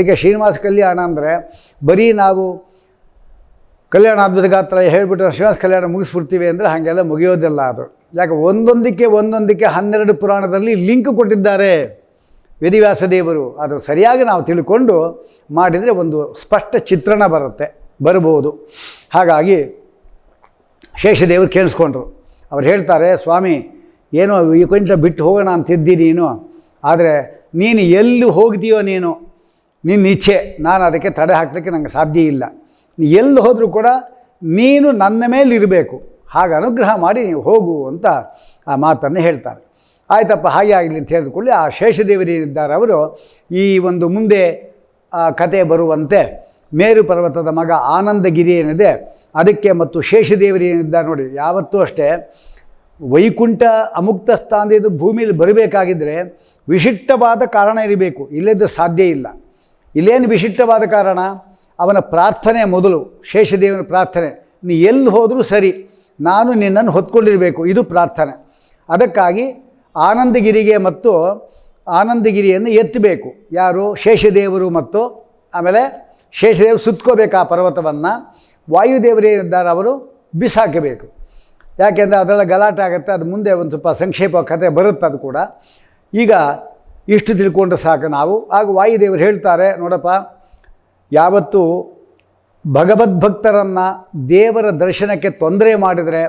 ಅದಕ್ಕೆ ಶ್ರೀನಿವಾಸ ಕಲ್ಯಾಣ ಅಂದರೆ ಬರೀ ನಾವು ಕಲ್ಯಾಣ ಅದ್ಭುತ ಗಾತ್ರ ಹೇಳಿಬಿಟ್ಟು ಶ್ರೀನಿವಾಸ ಕಲ್ಯಾಣ ಮುಗಿಸ್ಬಿಡ್ತೀವಿ ಅಂದರೆ ಹಾಗೆಲ್ಲ ಮುಗಿಯೋದಿಲ್ಲ ಅದು. ಯಾಕೆ ಒಂದೊಂದಕ್ಕೆ ಒಂದೊಂದಕ್ಕೆ ಹನ್ನೆರಡು ಪುರಾಣದಲ್ಲಿ ಲಿಂಕ್ ಕೊಟ್ಟಿದ್ದಾರೆ ವೇದಿವ್ಯಾಸ ದೇವರು. ಅದು ಸರಿಯಾಗಿ ನಾವು ತಿಳ್ಕೊಂಡು ಮಾಡಿದರೆ ಒಂದು ಸ್ಪಷ್ಟ ಚಿತ್ರಣ ಬರುತ್ತೆ, ಬರ್ಬೋದು. ಹಾಗಾಗಿ ಶೇಷದೇವರು ಕೇಳಿಸ್ಕೊಂಡ್ರು. ಅವ್ರು ಹೇಳ್ತಾರೆ, ಸ್ವಾಮಿ, ಏನೋ ಈ ಕೊಂಚ ಬಿಟ್ಟು ಹೋಗೋಣ ಅಂತಿದ್ದಿ ನೀನು. ಆದರೆ ನೀನು ಎಲ್ಲಿ ಹೋಗ್ತೀಯೋ ನೀನು? ನಿನ್ನ ಇಚ್ಛೆ, ನಾನು ಅದಕ್ಕೆ ತಡೆ ಹಾಕಲಿಕ್ಕೆ ನನಗೆ ಸಾಧ್ಯ ಇಲ್ಲ. ಎಲ್ಲಿ ಹೋದರೂ ಕೂಡ ನೀನು ನನ್ನ ಮೇಲೆ ಇರಬೇಕು. ಹಾಗೆ ಅನುಗ್ರಹ ಮಾಡಿ ನೀವು ಹೋಗು ಅಂತ ಆ ಮಾತನ್ನು ಹೇಳ್ತಾರೆ. ಆಯಿತಪ್ಪ, ಹಾಗೆ ಆಗಲಿ ಅಂತ ಹೇಳಿದುಕೊಳ್ಳಿ ಆ ಶೇಷದೇವರೇನಿದ್ದಾರೆ ಅವರು. ಈ ಒಂದು ಮುಂದೆ ಕತೆ ಬರುವಂತೆ ಮೇರು ಪರ್ವತದ ಮಗ ಆನಂದಗಿರಿ ಏನಿದೆ, ಅದಕ್ಕೆ ಮತ್ತು ಶೇಷದೇವರಿ ಏನಿದ್ದಾರೆ ನೋಡಿ, ಯಾವತ್ತೂ ಅಷ್ಟೇ ವೈಕುಂಠ ಅಮುಕ್ತ ಸ್ಥಾನದಿಂದ ಭೂಮಿಯಲ್ಲಿ ಬರಬೇಕಾಗಿದ್ದರೆ ವಿಶಿಷ್ಟವಾದ ಕಾರಣ ಇರಬೇಕು. ಇಲ್ಲದ ಸಾಧ್ಯ ಇಲ್ಲ. ಇಲ್ಲೇನು ವಿಶಿಷ್ಟವಾದ ಕಾರಣ ಅವನ ಪ್ರಾರ್ಥನೆ ಮೊದಲು, ಶೇಷದೇವನ ಪ್ರಾರ್ಥನೆ, ನೀ ಎಲ್ಲಿ ಹೋದರೂ ಸರಿ, ನಾನು ನಿನ್ನನ್ನು ಹೊತ್ಕೊಂಡಿರಬೇಕು, ಇದು ಪ್ರಾರ್ಥನೆ. ಅದಕ್ಕಾಗಿ ಆನಂದಗಿರಿಗೆ ಮತ್ತು ಆನಂದಗಿರಿಯನ್ನು ಎತ್ತಬೇಕು. ಯಾರು? ಶೇಷದೇವರು ಮತ್ತು ಆಮೇಲೆ ಶೇಷದೇವರು ಸುತ್ಕೋಬೇಕು ಆ ಪರ್ವತವನ್ನು. ವಾಯುದೇವರೇನಿದ್ದಾರೆ ಅವರು ಬಿಸಾಕಬೇಕು. ಯಾಕೆಂದರೆ ಅದೆಲ್ಲ ಗಲಾಟೆ ಆಗುತ್ತೆ, ಅದು ಮುಂದೆ ಒಂದು ಸ್ವಲ್ಪ ಸಂಕ್ಷೇಪ ಕತೆ ಬರುತ್ತೆ ಅದು ಕೂಡ. ಈಗ ಇಷ್ಟು ತಿಳ್ಕೊಂಡ್ರೆ ಸಾಕು ನಾವು. ಆಗ ವಾಯುದೇವರು ಹೇಳ್ತಾರೆ, ನೋಡಪ್ಪ, ಯಾವತ್ತು ಭಗವದ್ಭಕ್ತರನ್ನು ದೇವರ ದರ್ಶನಕ್ಕೆ ತೊಂದರೆ ಮಾಡಿದರೆ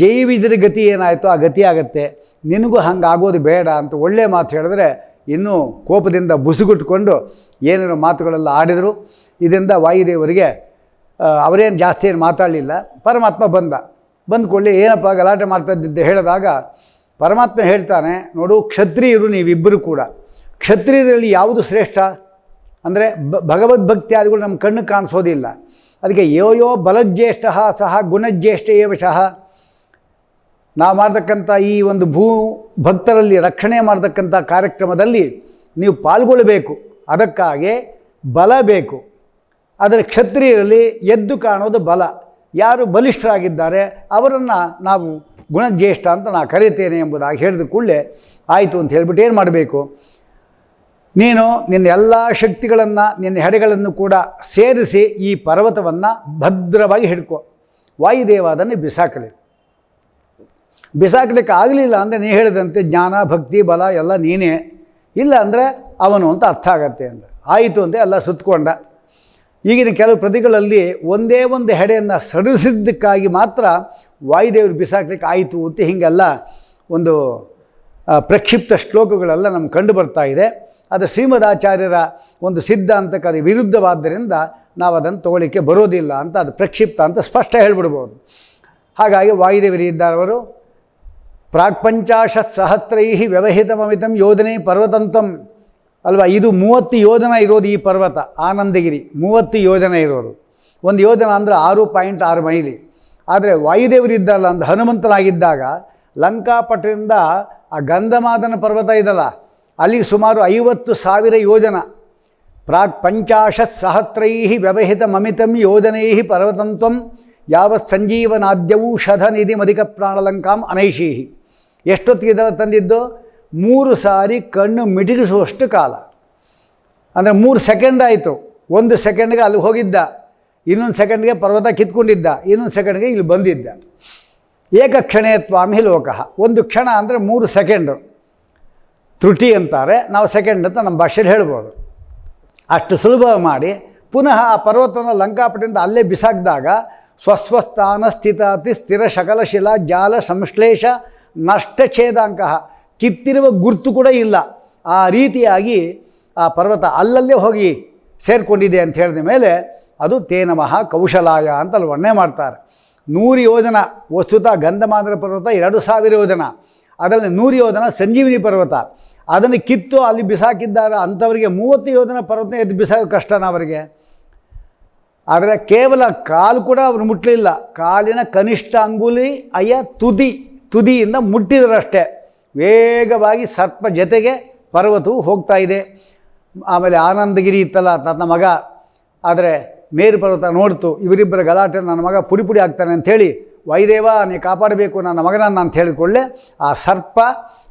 ಜೈವಿದ್ರ ಗತಿ ಏನಾಯಿತು ಆ ಗತಿ ಆಗುತ್ತೆ. ನಿನಗೂ ಹಂಗೆ ಆಗೋದು ಬೇಡ ಅಂತ ಒಳ್ಳೆಯ ಮಾತು ಹೇಳಿದ್ರೆ ಇನ್ನೂ ಕೋಪದಿಂದ ಬುಸುಗುಟ್ಕೊಂಡು ಏನೇನೋ ಮಾತುಗಳೆಲ್ಲ ಆಡಿದರು. ಇದರಿಂದ ವಾಯುದೇವರಿಗೆ ಅವರೇನು ಜಾಸ್ತಿ ಏನು ಮಾತಾಡಲಿಲ್ಲ. ಪರಮಾತ್ಮ ಬಂದ. ಬಂದ್ಕೊಳ್ಳಿ, ಏನಪ್ಪ ಗಲಾಟೆ ಮಾಡ್ತಾ ಇದ್ದಿದ್ದೆ ಹೇಳಿದಾಗ ಪರಮಾತ್ಮ ಹೇಳ್ತಾನೆ, ನೋಡು, ಕ್ಷತ್ರಿಯರು ನೀವಿಬ್ಬರು ಕೂಡ. ಕ್ಷತ್ರಿಯರಲ್ಲಿ ಯಾವುದು ಶ್ರೇಷ್ಠ? ಅಂದರೆ ಭಗವದ್ಭಕ್ತಿಯಾದಿಗಳು ನಮ್ಮ ಕಣ್ಣು ಕಾಣಿಸೋದಿಲ್ಲ. ಅದಕ್ಕೆ ಯೋ ಯೋ ಬಲಜ್ಯೇಷ್ಠ ಸಹ ಗುಣಜ್ಯೇಷ್ಠ ಏವ ಸಹ ನಾವು ಮಾಡ್ತಕ್ಕಂಥ ಈ ಒಂದು ಭೂ, ಭಕ್ತರಲ್ಲಿ ರಕ್ಷಣೆ ಮಾಡತಕ್ಕಂಥ ಕಾರ್ಯಕ್ರಮದಲ್ಲಿ ನೀವು ಪಾಲ್ಗೊಳ್ಳಬೇಕು. ಅದಕ್ಕಾಗಿ ಬಲ ಬೇಕು. ಆದರೆ ಕ್ಷತ್ರಿಯರಲ್ಲಿ ಎದ್ದು ಕಾಣೋದು ಬಲ. ಯಾರು ಬಲಿಷ್ಠರಾಗಿದ್ದಾರೆ, ಅವರನ್ನು ನಾವು ಗುಣಜ್ಯೇಷ್ಠ ಅಂತ ನಾನು ಕರೀತೇನೆ ಎಂಬುದಾಗಿ ಹೇಳಿದ ಕೂಡಲೇ ಆಯಿತು ಅಂತ ಹೇಳಿಬಿಟ್ಟು ಏನು ಮಾಡಬೇಕು? ನೀನು ನಿನ್ನ ಎಲ್ಲ ಶಕ್ತಿಗಳನ್ನು, ನಿನ್ನ ಹೆಡೆಗಳನ್ನು ಕೂಡ ಸೇರಿಸಿ ಈ ಪರ್ವತವನ್ನು ಭದ್ರವಾಗಿ ಹಿಡ್ಕೊ. ವಾಯುದೇವ ಅದನ್ನು ಬಿಸಾಕಲಿ. ಬಿಸಾಕಲಿಕ್ಕೆ ಆಗಲಿಲ್ಲ ಅಂದರೆ ನೀ ಹೇಳಿದಂತೆ ಜ್ಞಾನ, ಭಕ್ತಿ, ಬಲ ಎಲ್ಲ ನೀನೇ. ಇಲ್ಲ ಅಂದರೆ ಅವನು ಅಂತ ಅರ್ಥ ಆಗತ್ತೆ ಅಂತ ಆಯಿತು ಅಂತ ಎಲ್ಲ ಸುತ್ತಕೊಂಡ ಈಗಿನ ಕೆಲವು ಪ್ರತಿಗಳಲ್ಲಿ ಒಂದೇ ಒಂದು ಹೆಡೆಯನ್ನು ಸಡಿಸಿದ್ದಕ್ಕಾಗಿ ಮಾತ್ರ ವಾಯುದೇವರು ಬಿಸಾಕ್ಲಿಕ್ಕೆ ಆಯಿತು ಅಂತ ಹೀಗೆಲ್ಲ ಒಂದು ಪ್ರಕ್ಷಿಪ್ತ ಶ್ಲೋಕಗಳೆಲ್ಲ ನಮ್ಗೆ ಕಂಡು ಬರ್ತಾ ಇದೆ. ಅದು ಶ್ರೀಮದಾಚಾರ್ಯರ ಒಂದು ಸಿದ್ಧಾಂತಕ್ಕೆ ಅದು ವಿರುದ್ಧವಾದ್ದರಿಂದ ನಾವು ಅದನ್ನು ತಗೊಳ್ಳಿಕ್ಕೆ ಬರೋದಿಲ್ಲ ಅಂತ ಅದು ಪ್ರಕ್ಷಿಪ್ತ ಅಂತ ಸ್ಪಷ್ಟ ಹೇಳ್ಬಿಡ್ಬೋದು. ಹಾಗಾಗಿ ವಾಯುದೇವರು ಇದ್ದಾರವರು ಪ್ರಾಕ್ಪಂಚಾಶತ್ ಸಹಸ್ರೈ ವ್ಯವಹಿತಮಮಿತಂ ಯೋಜನೆ ಪರ್ವತಂತಂ. ಅಲ್ವಾ? ಇದು ಮೂವತ್ತು ಯೋಜನ ಇರೋದು ಈ ಪರ್ವತ, ಆನಂದಗಿರಿ. ಮೂವತ್ತು ಯೋಜನೆ ಇರೋರು. ಒಂದು ಯೋಜನೆ ಅಂದರೆ ಆರು ಪಾಯಿಂಟ್ ಆರು ಮೈಲಿ. ಆದರೆ ವಾಯುದೇವರು ಇದ್ದಲ್ಲ ಅಂತ ಹನುಮಂತನಾಗಿದ್ದಾಗ ಲಂಕಾಪಟ್ಟಣದಿಂದ ಆ ಗಂಧಮಾದನ ಪರ್ವತ ಇದಲ್ಲ, ಅಲ್ಲಿಗೆ ಸುಮಾರು ಐವತ್ತು ಸಾವಿರ ಯೋಜನ. ಪ್ರಾಕ್ ಪಂಚಾಶತ್ ಸಹಸ್ರೈ ವ್ಯವಹಿತ ಮಮಿತಂ ಯೋಜನೈ ಪರ್ವತಂತ್ವಂ ಯಾವ ಸಂಜೀವನಾದ್ಯವೂಷಧ ನಿಧಿ ಮಧಿಕ ಪ್ರಾಣಲಂಕಾಂ ಅನೈಷೀಹಿ. ಎಷ್ಟೊತ್ತಿಗೆ ಇದರ ತಂದಿದ್ದು? ಮೂರು ಸಾರಿ ಕಣ್ಣು ಮಿಟುಗಿಸುವಷ್ಟು ಕಾಲ. ಅಂದರೆ ಮೂರು ಸೆಕೆಂಡ್ ಆಯಿತು. ಒಂದು ಸೆಕೆಂಡ್ಗೆ ಅಲ್ಲಿ ಹೋಗಿದ್ದ. ಇನ್ನೊಂದು ಸೆಕೆಂಡ್ಗೆ ಪರ್ವತ ಕಿತ್ಕೊಂಡಿದ್ದ. ಇನ್ನೊಂದು ಸೆಕೆಂಡ್ಗೆ ಇಲ್ಲಿ ಬಂದಿದ್ದ. ಏಕಕ್ಷಣೇ ತ್ವಾಮಿ ಲೋಕಃ. ಒಂದು ಕ್ಷಣ ಅಂದರೆ ಮೂರು ಸೆಕೆಂಡು. ತ್ರುಟಿ ಅಂತಾರೆ. ನಾವು ಸೆಕೆಂಡ್ ಅಂತ ನಮ್ಮ ಭಾಷೆಯಲ್ಲಿ ಹೇಳ್ಬೋದು. ಅಷ್ಟು ಸುಲಭ ಮಾಡಿ ಪುನಃ ಆ ಪರ್ವತನ ಲಂಕಾಪಟಿಯಿಂದ ಅಲ್ಲೇ ಬಿಸಾಕಿದಾಗ ಸ್ವಸ್ವಸ್ಥಾನ ಸ್ಥಿತಾತಿ ಸ್ಥಿರ ಶಕಲ ಶಿಲಾ ಜಾಲ ಸಂಶ್ಲೇಷ ನಷ್ಟಛೇದಾಂಕ. ಕಿತ್ತಿರುವ ಗುರ್ತು ಕೂಡ ಇಲ್ಲ. ಆ ರೀತಿಯಾಗಿ ಆ ಪರ್ವತ ಅಲ್ಲಲ್ಲೇ ಹೋಗಿ ಸೇರಿಕೊಂಡಿದೆ ಅಂತ ಹೇಳಿದ ಮೇಲೆ ಅದು ತೇನಮಃ ಕೌಶಲಾಯ ಅಂತ ಅಲ್ಲಿ ವರ್ಣನೆ ಮಾಡ್ತಾರೆ. ನೂರು ಯೋಜನ, ವಸ್ತುತ ಗಂಧಮಾಧರ ಪರ್ವತ ಎರಡು ಸಾವಿರ ಯೋಜನ. ಅದರಲ್ಲಿ ನೂರು ಯೋಜನ ಸಂಜೀವಿನಿ ಪರ್ವತ. ಅದನ್ನು ಕಿತ್ತು ಅಲ್ಲಿ ಬಿಸಾಕಿದ್ದಾರೆ ಅಂಥವರಿಗೆ ಮೂವತ್ತು ಯೋಜನ ಪರ್ವತ ಎದ್ದು ಬಿಸಾಕ ಕಷ್ಟನ ಅವರಿಗೆ? ಆದರೆ ಕೇವಲ ಕಾಲು ಕೂಡ ಅವರು ಮುಟ್ಟಲಿಲ್ಲ ಕಾಲಿನ ಕನಿಷ್ಠ ಅಂಗುಲಿ ಅಯ್ಯ ತುದಿ, ತುದಿಯಿಂದ ಮುಟ್ಟಿದರಷ್ಟೇ. ವೇಗವಾಗಿ ಸರ್ಪ ಜೊತೆಗೆ ಪರ್ವತವು ಹೋಗ್ತಾ ಇದೆ. ಆಮೇಲೆ ಆನಂದಗಿರಿ ಇತ್ತಲ್ಲ ನನ್ನ ಮಗ. ಆದರೆ ಮೇರು ಪರ್ವತ ನೋಡ್ತು. ಇವರಿಬ್ಬರ ಗಲಾಟೆ ನನ್ನ ಮಗ ಪುಡಿ ಪುಡಿ ಆಗ್ತಾನೆ ಅಂಥೇಳಿ ವೈದೇವ, ನೀ ಕಾಪಾಡಬೇಕು, ನನ್ನ ಮಗನನ್ನು ಅಂತ ಹೇಳಿಕೊಳ್ಳೆ ಆ ಸರ್ಪ,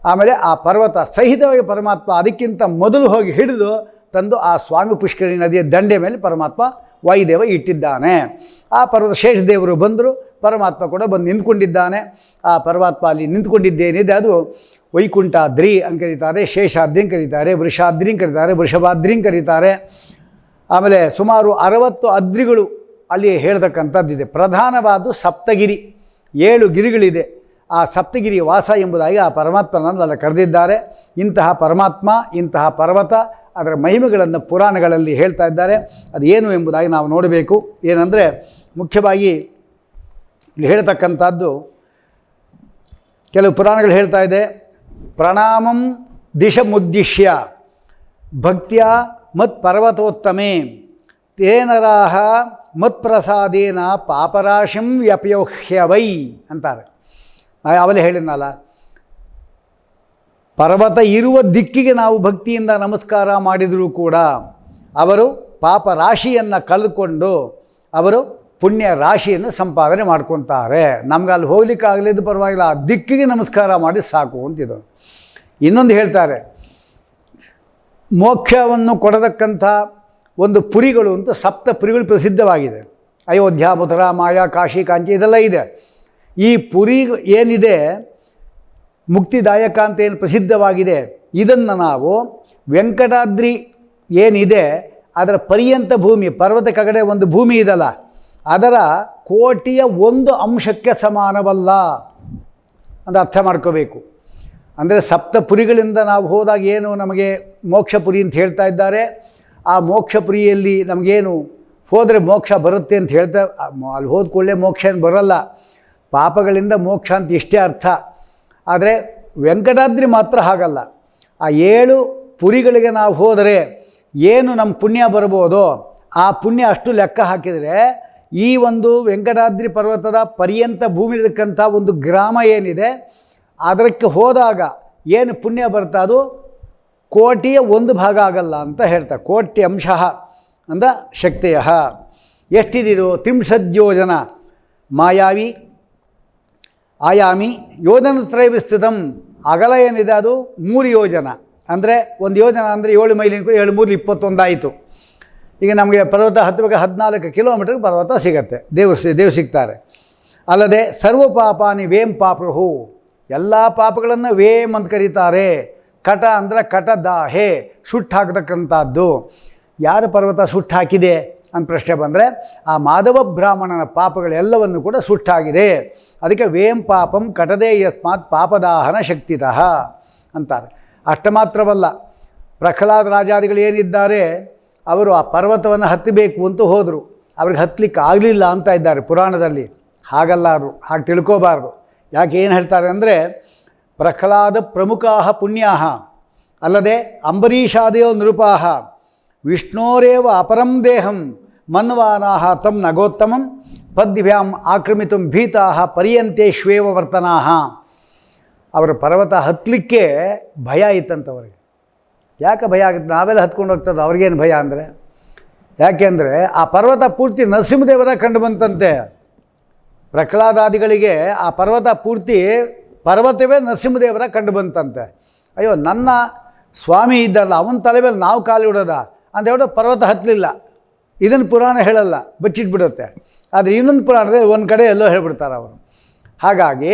ಆಮೇಲೆ ಆ ಪರ್ವತ ಸಹಿತವಾಗಿ ಪರಮಾತ್ಮ ಅದಕ್ಕಿಂತ ಮೊದಲು ಹೋಗಿ ಹಿಡಿದು ತಂದು ಆ ಸ್ವಾಮಿ ಪುಷ್ಕರಣಿ ನದಿಯ ದಂಡೆ ಮೇಲೆ ಪರಮಾತ್ಮ ವಾಯುದೇವ ಇಟ್ಟಿದ್ದಾನೆ. ಆ ಪರ್ವತ ಶೇಷದೇವರು ಬಂದರು, ಪರಮಾತ್ಮ ಕೂಡ ಬಂದು ನಿಂತ್ಕೊಂಡಿದ್ದಾನೆ. ಆ ಪರಮಾತ್ಮ ಅಲ್ಲಿ ನಿಂತ್ಕೊಂಡಿದ್ದೇನಿದೆ ಅದು ವೈಕುಂಠಾದ್ರಿ ಅಂತ ಕರೀತಾರೆ, ಶೇಷಾದ್ರಿ ಅಂತ ಕರೀತಾರೆ, ವೃಷಾದ್ರಿ ಅಂತ ಕರೀತಾರೆ, ವೃಷಭಾದ್ರಿ ಅಂತ ಕರೀತಾರೆ. ಆಮೇಲೆ ಸುಮಾರು ಅರವತ್ತು ಅದ್ರಿಗಳು ಅಲ್ಲಿ ಹೇಳ್ತಕ್ಕಂಥದ್ದಿದೆ ಪ್ರಧಾನವಾದ ಸಪ್ತಗಿರಿ, ಏಳು ಗಿರಿಗಳಿದೆ. ಆ ಸಪ್ತಗಿರಿ ವಾಸ ಎಂಬುದಾಗಿ ಆ ಪರಮಾತ್ಮನನ್ನು ಅಲ್ಲಿ ಕರೆದಿದ್ದಾರೆ. ಇಂತಹ ಪರಮಾತ್ಮ, ಇಂತಹ ಪರ್ವತ, ಅದರ ಮಹಿಮೆಗಳನ್ನು ಪುರಾಣಗಳಲ್ಲಿ ಹೇಳ್ತಾ ಇದ್ದಾರೆ. ಅದು ಏನು ಎಂಬುದಾಗಿ ನಾವು ನೋಡಬೇಕು. ಏನಂದರೆ, ಮುಖ್ಯವಾಗಿ ಇಲ್ಲಿ ಹೇಳ್ತಕ್ಕಂಥದ್ದು, ಕೆಲವು ಪುರಾಣಗಳು ಹೇಳ್ತಾ ಇದೆ. ಪ್ರಣಾಮಂ ದಿಶಮುದ್ದಿಶ್ಯ ಭಕ್ತಿಯ ಮತ್ ಪರ್ವತೋತ್ತಮೇ ತೇನರಾಹ ಮತ್ಪ್ರಸಾದೇನ ಪಾಪರಾಶಿಂ ವ್ಯಪಯೋಹ್ಯವೈ ಅಂತಾರೆ. ನಾ ಯಾವಲೇ ಹೇಳಿದ್ನಲ್ಲ? ಪರ್ವತ ಇರುವ ದಿಕ್ಕಿಗೆ ನಾವು ಭಕ್ತಿಯಿಂದ ನಮಸ್ಕಾರ ಮಾಡಿದರೂ ಕೂಡ ಅವರು ಪಾಪರಾಶಿಯನ್ನು ಕಳೆದುಕೊಂಡು ಅವರು ಪುಣ್ಯ ರಾಶಿಯನ್ನು ಸಂಪಾದನೆ ಮಾಡ್ಕೊತಾರೆ. ನಮ್ಗೆ ಅಲ್ಲಿ ಹೋಗ್ಲಿಕ್ಕಾಗಲಿದ್ದು ಪರವಾಗಿಲ್ಲ. ಆ ದಿಕ್ಕಿಗೆ ನಮಸ್ಕಾರ ಮಾಡಿ ಸಾಕು ಅಂತಿದ್ದು ಇನ್ನೊಂದು ಹೇಳ್ತಾರೆ, ಮೋಕ್ಷವನ್ನು ಕೊಡತಕ್ಕಂಥ ಒಂದು ಪುರಿಗಳು ಅಂತ ಸಪ್ತ ಪುರಿಗಳು ಪ್ರಸಿದ್ಧವಾಗಿದೆ. ಅಯೋಧ್ಯ, ಮಥುರ, ಮಾಯಾ, ಕಾಶಿ, ಕಾಂಚಿ, ಇದೆಲ್ಲ ಇದೆ. ಈ ಪುರಿ ಏನಿದೆ, ಮುಕ್ತಿದಾಯಕ ಅಂತ ಏನು ಪ್ರಸಿದ್ಧವಾಗಿದೆ. ಇದನ್ನು ನಾವು ವೆಂಕಟಾದ್ರಿ ಏನಿದೆ, ಅದರ ಪರ್ಯಂತ ಭೂಮಿ, ಪರ್ವತ ಕಗಡೆ ಒಂದು ಭೂಮಿ ಇದಲ್ಲ. ಅದರ ಕೋಟಿಯ ಒಂದು ಅಂಶಕ್ಕೆ ಸಮಾನವಲ್ಲ ಅಂತ ಅರ್ಥ ಮಾಡ್ಕೋಬೇಕು. ಅಂದರೆ ಸಪ್ತಪುರಿಗಳಿಂದ ನಾವು ಹೋದಾಗ ಏನು ನಮಗೆ ಮೋಕ್ಷಪುರಿ ಅಂತ ಹೇಳ್ತಾ ಇದ್ದಾರೆ. ಆ ಮೋಕ್ಷಪುರಿಯಲ್ಲಿ ನಮಗೇನು ಹೋದರೆ ಮೋಕ್ಷ ಬರುತ್ತೆ ಅಂತ ಹೇಳ್ತಾ, ಅಲ್ಲಿ ಹೋದ ಕೂಡಲೇ ಮೋಕ್ಷ ಏನು ಬರಲ್ಲ. ಪಾಪಗಳಿಂದ ಮೋಕ್ಷ ಅಂತ ಇಷ್ಟೇ ಅರ್ಥ. ಆದರೆ ವೆಂಕಟಾದ್ರಿ ಮಾತ್ರ ಹಾಗಲ್ಲ. ಆ ಏಳು ಪುರಿಗಳಿಗೆ ನಾವು ಹೋದರೆ ಏನು ನಮ್ಮ ಪುಣ್ಯ ಬರ್ಬೋದೋ ಆ ಪುಣ್ಯ ಅಷ್ಟು ಲೆಕ್ಕ ಹಾಕಿದರೆ ಈ ಒಂದು ವೆಂಕಟಾದ್ರಿ ಪರ್ವತದ ಪರ್ಯಂತ ಭೂಮಿ ಇರತಕ್ಕಂಥ ಒಂದು ಗ್ರಾಮ ಏನಿದೆ, ಅದಕ್ಕೆ ಹೋದಾಗ ಏನು ಪುಣ್ಯ ಬರ್ತಾ ಅದು? ಕೋಟಿಯ ಒಂದು ಭಾಗ ಆಗಲ್ಲ ಅಂತ ಹೇಳ್ತಾರೆ ಕೋಟಿ ಅಂಶ ಅಂದ ಶಕ್ತಿಯ. ಎಷ್ಟಿದಿದು? ತ್ರಿಂಶದ್ಯೋಜನ ಮಾಯಾವಿ, ಆಯಾಮಿ, ಯೋಜನ ತ್ರಯ ವಿಸ್ತೃತಂ ಅಗಲ ಏನಿದೆ ಅದು? ಮೂರು ಯೋಜನ. ಅಂದರೆ ಒಂದು ಯೋಜನ ಅಂದರೆ ಏಳು ಮೈಲಿನ, ಏಳು ಮೂರು ಇಪ್ಪತ್ತೊಂದಾಯಿತು ಈಗ ನಮಗೆ ಪರ್ವತ ಹತ್ತಬೇಕು ಹದಿನಾಲ್ಕು ಕಿಲೋಮೀಟರ್ಗೆ ಪರ್ವತ ಸಿಗತ್ತೆ. ದೇವರು ದೇವ್ರು ಸಿಗ್ತಾರೆ. ಅಲ್ಲದೆ ಸರ್ವ ಪಾಪಾನಿ ವೇಂ ಪಾಪರು ಎಲ್ಲ ಪಾಪಗಳನ್ನು ವೇಮ್ ಅಂತ ಕರೀತಾರೆ. ಕಟ ಅಂದರೆ ಕಟ ದಾಹೆ, ಸುಟ್ಟು ಹಾಕ್ತಕ್ಕಂಥದ್ದು. ಯಾರ ಪರ್ವತ ಸುಟ್ಟು ಹಾಕಿದೆ ಅಂತ ಪ್ರಶ್ನೆ ಬಂದರೆ ಆ ಮಾಧವ ಬ್ರಾಹ್ಮಣನ ಪಾಪಗಳೆಲ್ಲವನ್ನು ಕೂಡ ಸುಟ್ಟಾಗಿದೆ ಅದಕ್ಕೆ ವೇಂ ಪಾಪಂ ಕಟದೇ ಯಸ್ಮಾತ್ ಪಾಪದಾಹನ ಶಕ್ತಿತಃ ಅಂತಾರೆ. ಅಷ್ಟ ಮಾತ್ರವಲ್ಲ ಪ್ರಹ್ಲಾದ ರಾಜಾದಿಗಳು ಏನಿದ್ದಾರೆ? ಅವರು ಆ ಪರ್ವತವನ್ನು ಹತ್ತಬೇಕು ಅಂತ ಹೋದರು. ಅವ್ರಿಗೆ ಹತ್ತಲಿಕ್ಕೆ ಆಗಲಿಲ್ಲ ಅಂತ ಇದ್ದಾರೆ ಪುರಾಣದಲ್ಲಿ. ಹಾಗಲ್ಲ ಅವರು ಹಾಗೆ ತಿಳ್ಕೋಬಾರ್ದು. ಯಾಕೆ ಏನು ಹೇಳ್ತಾರೆ ಅಂದರೆ, ಪ್ರಹ್ಲಾದ ಪ್ರಮುಖ ಪುಣ್ಯಾಹ. ಅಲ್ಲದೆ ಅಂಬರೀಷಾದೇವ ನೃಪಾಹ ವಿಷ್ಣೋರೇವ ಅಪರಂ ದೇಹಂ ಮನ್ವಾನಾಹ ತಂ ನಗೋತ್ತಮಂ ಪದ್ಭ್ಯಾಂ ಆಕ್ರಮಿತು ಭೀತಾಹ ಪರ್ಯಂತೇಶ್ವೇವ ವರ್ತನಾಹ ಅವರ ಪರ್ವತ ಹತ್ತಲಿಕ್ಕೆ ಭಯ ಇತ್ತಂತವ್ರಿಗೆ. ಯಾಕೆ ಭಯ ಆಗುತ್ತೆ? ನಾವೆಲ್ಲ ಹತ್ಕೊಂಡು ಹೋಗ್ತದೆ ಅವ್ರಿಗೇನು ಭಯ ಅಂದರೆ? ಯಾಕೆಂದರೆ ಆ ಪರ್ವತ ಪೂರ್ತಿ ನರಸಿಂಹದೇವರ ಕಂಡು ಬಂತಂತೆ. ಪ್ರಹ್ಲಾದಾದಿಗಳಿಗೆ ಆ ಪರ್ವತ ಪೂರ್ತಿ ಪರ್ವತವೇ ನರಸಿಂಹದೇವರ ಕಂಡು ಬಂತಂತೆ. ಅಯ್ಯೋ, ನನ್ನ ಸ್ವಾಮಿ ಇದ್ದಲ್ಲ, ಅವನ ತಲೆ ಮೇಲೆ ನಾವು ಕಾಲು ಇಡೋದ? ಅಂತ ಹೇಳೋ ಪರ್ವತ ಹತ್ತಲಿಲ್ಲ ಇದನ್ನು ಪುರಾಣ ಹೇಳಲ್ಲ, ಬಚ್ಚಿಟ್ಬಿಡುತ್ತೆ. ಆದರೆ ಇನ್ನೊಂದು ಪುರಾಣದಲ್ಲಿ ಒಂದು ಕಡೆ ಎಲ್ಲೋ ಹೇಳ್ಬಿಡ್ತಾರೆ ಅವರು. ಹಾಗಾಗಿ,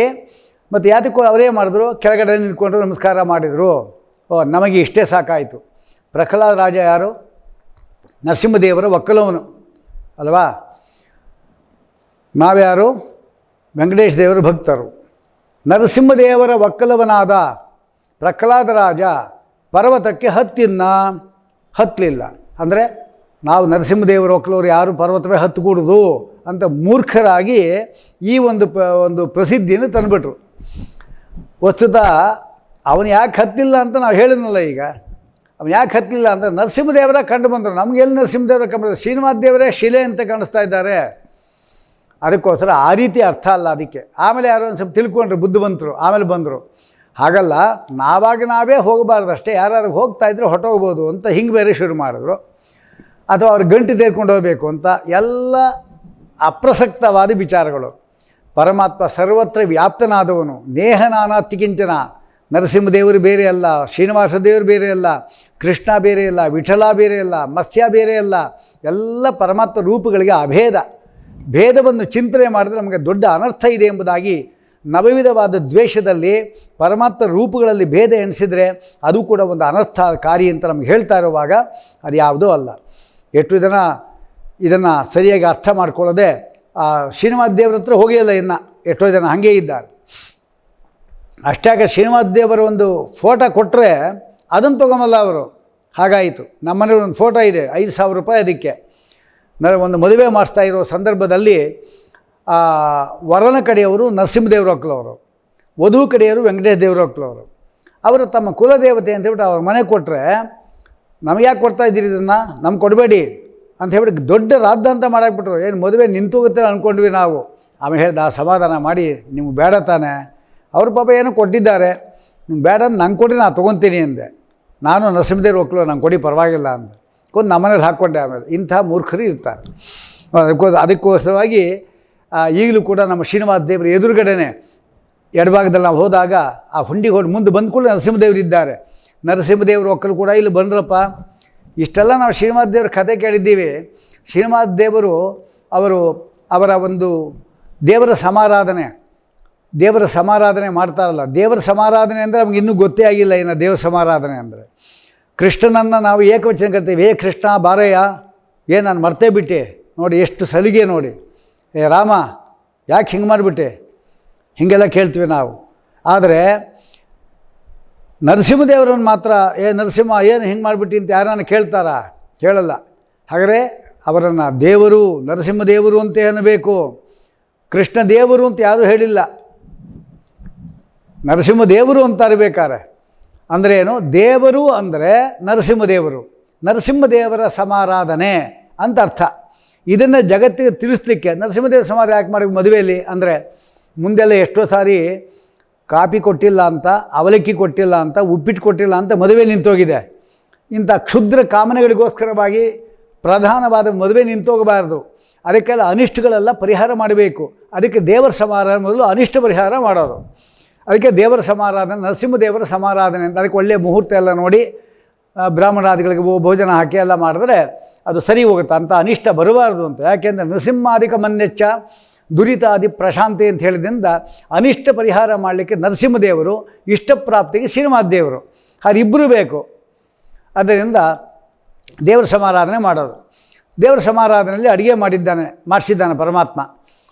ಮತ್ತು ಯಾತಕ್ಕೂ ಅವರೇ ಮಾಡಿದ್ರು? ಕೆಳಗಡೆ ನಿಂತ್ಕೊಂಡು ನಮಸ್ಕಾರ ಮಾಡಿದರು. ಓ, ನಮಗೆ ಇಷ್ಟೇ ಸಾಕಾಯಿತು. ಪ್ರಹ್ಲಾದ ರಾಜ ಯಾರು? ನರಸಿಂಹದೇವರ, ಒಕ್ಕಲವನು. ಅಲ್ವಾ? ನಾವ್ಯಾರು? ವೆಂಕಟೇಶ ದೇವರ ಭಕ್ತರು. ನರಸಿಂಹದೇವರ ಒಕ್ಕಲವನಾದ ಪ್ರಹ್ಲಾದ ರಾಜ ಪರ್ವತಕ್ಕೆ ಹತ್ತಿನ್ನ ಹತ್ತಲಿಲ್ಲ. ಅಂದರೆ ನಾವು ನರಸಿಂಹದೇವರ ಒಕ್ಕಲವರು ಯಾರು? ಪರ್ವತವೇ ಹತ್ತಕೂಡುದು ಅಂತ ಮೂರ್ಖರಾಗಿ ಈ ಒಂದು ಪ, ಒಂದು ಪ್ರಸಿದ್ಧಿಯನ್ನು ತಂದುಬಿಟ್ರು. ವಸ್ತುತ ಅವನು ಯಾಕೆ ಹತ್ತಿಲ್ಲ ಅಂತ ನಾವು ಹೇಳಿದ್ನಲ್ಲ ಈಗ? ಅವನು ಯಾಕೆ ಹತ್ತಿಲ್ಲ ಅಂತ ನರಸಿಂಹದೇವರ ಕಂಡು ಬಂದರು. ನಮ್ಗೆ ಎಲ್ಲಿ ನರಸಿಂಹದೇವರ ಕಂಡು ಬಂದರು? ಶ್ರೀನಿವಾಸ ದೇವರೇ ಶಿಲೆ ಅಂತ ಕಾಣಿಸ್ತಾ ಇದ್ದಾರೆ. ಅದಕ್ಕೋಸ್ಕರ ಆ ರೀತಿ ಅರ್ಥ ಅಲ್ಲ ಅದಕ್ಕೆ. ಆಮೇಲೆ ಯಾರೋ ಒಂದು ಸ್ವಲ್ಪ ತಿಳ್ಕೊಂಡ್ರು, ಬುದ್ಧಿವಂತರು, ಆಮೇಲೆ ಬಂದರು. ಹಾಗಲ್ಲ, ನಾವಾಗ ನಾವೇ ಹೋಗಬಾರ್ದು ಅಷ್ಟೇ. ಯಾರು ಹೋಗ್ತಾ ಇದ್ರೆ ಹೊಟ್ಟೋಗ್ಬೋದು ಅಂತ ಹಿಂಗೆ ಬೇರೆ ಶುರು ಮಾಡಿದ್ರು. ಅಥವಾ ಅವ್ರು ಗಂಟು ತೆಗೆದುಕೊಂಡು ಹೋಗಬೇಕು ಅಂತ ಎಲ್ಲ ಅಪ್ರಸಕ್ತವಾದ ವಿಚಾರಗಳು. ಪರಮಾತ್ಮ ಸರ್ವತ್ರ ವ್ಯಾಪ್ತನಾದವನು. ನೇಹ ನಾನಾತ್ತಿ ಕಿಂಚನ. ನರಸಿಂಹದೇವರು ಬೇರೆ ಅಲ್ಲ ಶ್ರೀನಿವಾಸ ದೇವರು ಬೇರೆ ಅಲ್ಲ, ಕೃಷ್ಣ ಬೇರೆ ಅಲ್ಲ, ವಿಠಲ ಬೇರೆ ಅಲ್ಲ, ಮತ್ಸ್ಯ ಬೇರೆ ಅಲ್ಲ, ಎಲ್ಲ ಪರಮಾತ್ಮ ರೂಪಗಳಿಗೆ ಅಭೇದ. ಭೇದವನ್ನು ಚಿಂತನೆ ಮಾಡಿದ್ರೆ ನಮಗೆ ದೊಡ್ಡ ಅನರ್ಥ ಇದೆ ಎಂಬುದಾಗಿ ನವವಿಧವಾದ ದ್ವೇಷದಲ್ಲಿ ಪರಮಾತ್ಮ ರೂಪಗಳಲ್ಲಿ ಭೇದ ಎಣಿಸಿದರೆ ಅದು ಕೂಡ ಒಂದು ಅನರ್ಥ ಕಾರ್ಯ ಅಂತ ನಮಗೆ ಹೇಳ್ತಾ ಇರುವಾಗ ಅದು ಯಾವುದೂ ಅಲ್ಲ. ಎಷ್ಟು ಜನ ಇದನ್ನು ಸರಿಯಾಗಿ ಅರ್ಥ ಮಾಡ್ಕೊಳ್ಳೋದೆ, ಆ ಶ್ರೀನಿವಾಸ ದೇವರ ಹತ್ರ ಹೋಗಿಲ್ಲ ಇನ್ನು, ಎಷ್ಟೋ ಜನ ಹಾಗೇ ಇದ್ದಾರೆ. ಅಷ್ಟಾಗ ಶ್ರೀನಿವಾಸ ದೇವರ ಒಂದು ಫೋಟೋ ಕೊಟ್ಟರೆ ಅದನ್ನು ತೊಗೊಂಬಲ್ಲ ಅವರು. ಹಾಗಾಯಿತು. ನಮ್ಮನೇಲಿ ಒಂದು ಫೋಟೋ ಇದೆ, ಐದು ಸಾವಿರ ರೂಪಾಯಿ ಅದಕ್ಕೆ. ನಾನು ಒಂದು ಮದುವೆ ಮಾಡಿಸ್ತಾ ಇರೋ ಸಂದರ್ಭದಲ್ಲಿ ವರನ ಕಡೆಯವರು ನರಸಿಂಹದೇವ್ರ ಒಕ್ಕಲವರು ವಧು ಕಡೆಯವರು ವೆಂಕಟೇಶ ದೇವ್ರ ಒಕ್ಕಲವರು ಅವರು ತಮ್ಮ ಕುಲದೇವತೆ ಅಂತ ಹೇಳ್ಬಿಟ್ಟು ಅವ್ರ ಮನೆ ಕೊಟ್ಟರೆ ನಮಗೆ ಯಾಕೆ ಕೊಡ್ತಾ ಇದ್ದೀರಿ ಇದನ್ನು? ನಮ್ಗೆ ಕೊಡಬೇಡಿ ಅಂತ ಹೇಳ್ಬಿಟ್ಟು ದೊಡ್ಡ ರಾದ್ದಾಂತ ಮಾಡಾಕ್ಬಿಟ್ರು. ಏನು ಮದುವೆ ನಿಂತೋಗುತ್ತೆ ಅಂದ್ಕೊಂಡ್ವಿ ನಾವು. ಆಮೇಲೆ ಹೇಳ್ದೆ, ಆ ಸಮಾಧಾನ ಮಾಡಿ, ನಿಮ್ಗೆ ಬೇಡ ತಾನೆ. ಅವ್ರ ಪಾಪ ಏನೋ ಕೊಟ್ಟಿದ್ದಾರೆ. ಬೇಡ ಅಂತ ನಂಗೆ ಕೊಡಿ ನಾನು ತೊಗೊತೀನಿ ಅಂದೆ. ನಾನು ನರಸಿಂಹದೇವ್ರು ಒಕ್ಕಲು ನಂಗೆ ಕೊಡಿ ಪರವಾಗಿಲ್ಲ ಅಂದೆ. ಕೊಂದು ನಮ್ಮನೇಲಿ ಹಾಕ್ಕೊಂಡೆ ಆಮೇಲೆ. ಇಂಥ ಮೂರ್ಖರು ಇರ್ತಾರೆ. ಅದಕ್ಕೋ ಅದಕ್ಕೋಸ್ಕರವಾಗಿ ಈಗಲೂ ಕೂಡ ನಮ್ಮ ಶ್ರೀನಿವಾಸ ದೇವರ ಎದುರುಗಡೆನೆ ಎಡಭಾಗದಲ್ಲಿ ನಾವು ಹೋದಾಗ ಆ ಹುಂಡಿ ಹೊಟ್ಟು ಮುಂದೆ ಬಂದ ಕೂಡ ನರಸಿಂಹದೇವರು ಇದ್ದಾರೆ. ನರಸಿಂಹದೇವ್ರ ಒಕ್ಕಲು ಕೂಡ ಇಲ್ಲಿ ಬಂದ್ರಪ್ಪ. ಇಷ್ಟೆಲ್ಲ ನಾವು ಶ್ರೀನಿವಾಸ ದೇವ್ರ ಕಥೆ ಕೇಳಿದ್ದೀವಿ. ಶ್ರೀನಿವಾಸ ದೇವರು ಅವರು ಅವರ ಒಂದು ದೇವರ ಸಮಾರಾಧನೆ. ದೇವರ ಸಮಾರಾಧನೆ ಮಾಡ್ತಾರಲ್ಲ ದೇವರ ಸಮಾರಾಧನೆ ಅಂದರೆ ನಮ್ಗೆ ಇನ್ನೂ ಗೊತ್ತೇ ಆಗಿಲ್ಲ ಇನ್ನು ದೇವರ ಸಮಾರಾಧನೆ ಅಂದರೆ. ಕೃಷ್ಣನನ್ನು ನಾವು ಏಕವಚನ ಕರಿತೀವಿ. ಹೇ ಕೃಷ್ಣ, ಬಾರಯ್ಯ, ಏ ನಾನು ಮರ್ತೇ ಬಿಟ್ಟೆ. ನೋಡಿ ಎಷ್ಟು ಸಲಿಗೆ ನೋಡಿ. ಏ ರಾಮ, ಯಾಕೆ ಹಿಂಗೆ ಮಾಡಿಬಿಟ್ಟೆ? ಹೀಗೆಲ್ಲ ಕೇಳ್ತೀವಿ ನಾವು. ಆದರೆ ನರಸಿಂಹದೇವರನ್ನು ಮಾತ್ರ, ಏ ನರಸಿಂಹ, ಏನು ಹಿಂಗೆ ಮಾಡಿಬಿಟ್ಟು? ಅಂತ ಯಾರನ್ನ ಕೇಳ್ತಾರ? ಕೇಳಲ್ಲ. ಹಾಗಾದರೆ ಅವರನ್ನು ದೇವರು ನರಸಿಂಹದೇವರು ಅಂತ ಅನ್ನಬೇಕು. ಕೃಷ್ಣ ದೇವರು ಅಂತ ಯಾರೂ ಹೇಳಿಲ್ಲ. ನರಸಿಂಹದೇವರು ಅಂತಾರೆ ಬೇಕಾರೆ. ಅಂದರೆ ಏನು? ದೇವರು ಅಂದರೆ ನರಸಿಂಹದೇವರು. ನರಸಿಂಹದೇವರ ಸಮಾರಾಧನೆ ಅಂತ ಅರ್ಥ. ಇದನ್ನು ಜಗತ್ತಿಗೆ ತಿಳಿಸ್ಲಿಕ್ಕೆ ನರಸಿಂಹದೇವರ ಸಮಾರ ಯಾಕೆ ಮಾಡಿ ಮದುವೆಯಲ್ಲಿ? ಅಂದರೆ ಮುಂದೆಲ್ಲ ಎಷ್ಟೋ ಸಾರಿ ಕಾಪಿ ಕೊಟ್ಟಿಲ್ಲ ಅಂತ, ಅವಲಕ್ಕಿ ಕೊಟ್ಟಿಲ್ಲ ಅಂತ, ಉಪ್ಪಿಟ್ಟು ಕೊಟ್ಟಿಲ್ಲ ಅಂತ ಮದುವೆ ನಿಂತೋಗಿದೆ. ಇಂಥ ಕ್ಷುದ್ರ ಕಾಮನೆಗಳಿಗೋಸ್ಕರವಾಗಿ ಪ್ರಧಾನವಾದ ಮದುವೆ ನಿಂತೋಗಬಾರ್ದು. ಅದಕ್ಕೆಲ್ಲ ಅನಿಷ್ಟಗಳೆಲ್ಲ ಪರಿಹಾರ ಮಾಡಬೇಕು. ಅದಕ್ಕೆ ದೇವರ ಸಮಾರ ಮೊದಲು ಅನಿಷ್ಟ ಪರಿಹಾರ ಮಾಡೋದು. ಅದಕ್ಕೆ ದೇವರ ಸಮಾರಾಧನೆ, ನರಸಿಂಹದೇವರ ಸಮಾರಾಧನೆ ಅಂತ ಅದಕ್ಕೆ ಒಳ್ಳೆಯ ಮುಹೂರ್ತ ಎಲ್ಲ ನೋಡಿ ಬ್ರಾಹ್ಮಣಾದಿಗಳಿಗೆ ಭೋಜನ ಹಾಕಿ ಎಲ್ಲ ಮಾಡಿದ್ರೆ ಅದು ಸರಿ ಹೋಗುತ್ತೆ ಅಂತ ಅನಿಷ್ಟ ಬರಬಾರ್ದು ಅಂತ. ಯಾಕೆಂದರೆ ನರಸಿಂಹಾದಿಕ ಮನ್ನೆಚ್ಚ, ದುರಿತಾದಿ, ಪ್ರಶಾಂತಿ ಅಂತ ಹೇಳಿದ್ರಿಂದ ಅನಿಷ್ಟ ಪರಿಹಾರ ಮಾಡಲಿಕ್ಕೆ ನರಸಿಂಹದೇವರು ಇಷ್ಟಪ್ರಾಪ್ತಿಗೆ ಶ್ರೀನಿವಾಸ ದೇವರು. ಇಬ್ಬರು ಬೇಕು. ಆದ್ದರಿಂದ ದೇವರ ಸಮಾರಾಧನೆ ಮಾಡೋದು. ದೇವರ ಸಮಾರಾಧನೆಯಲ್ಲಿ ಅಡುಗೆ ಮಾಡಿದ್ದಾನೆ, ಮಾಡಿಸಿದ್ದಾನೆ ಪರಮಾತ್ಮ.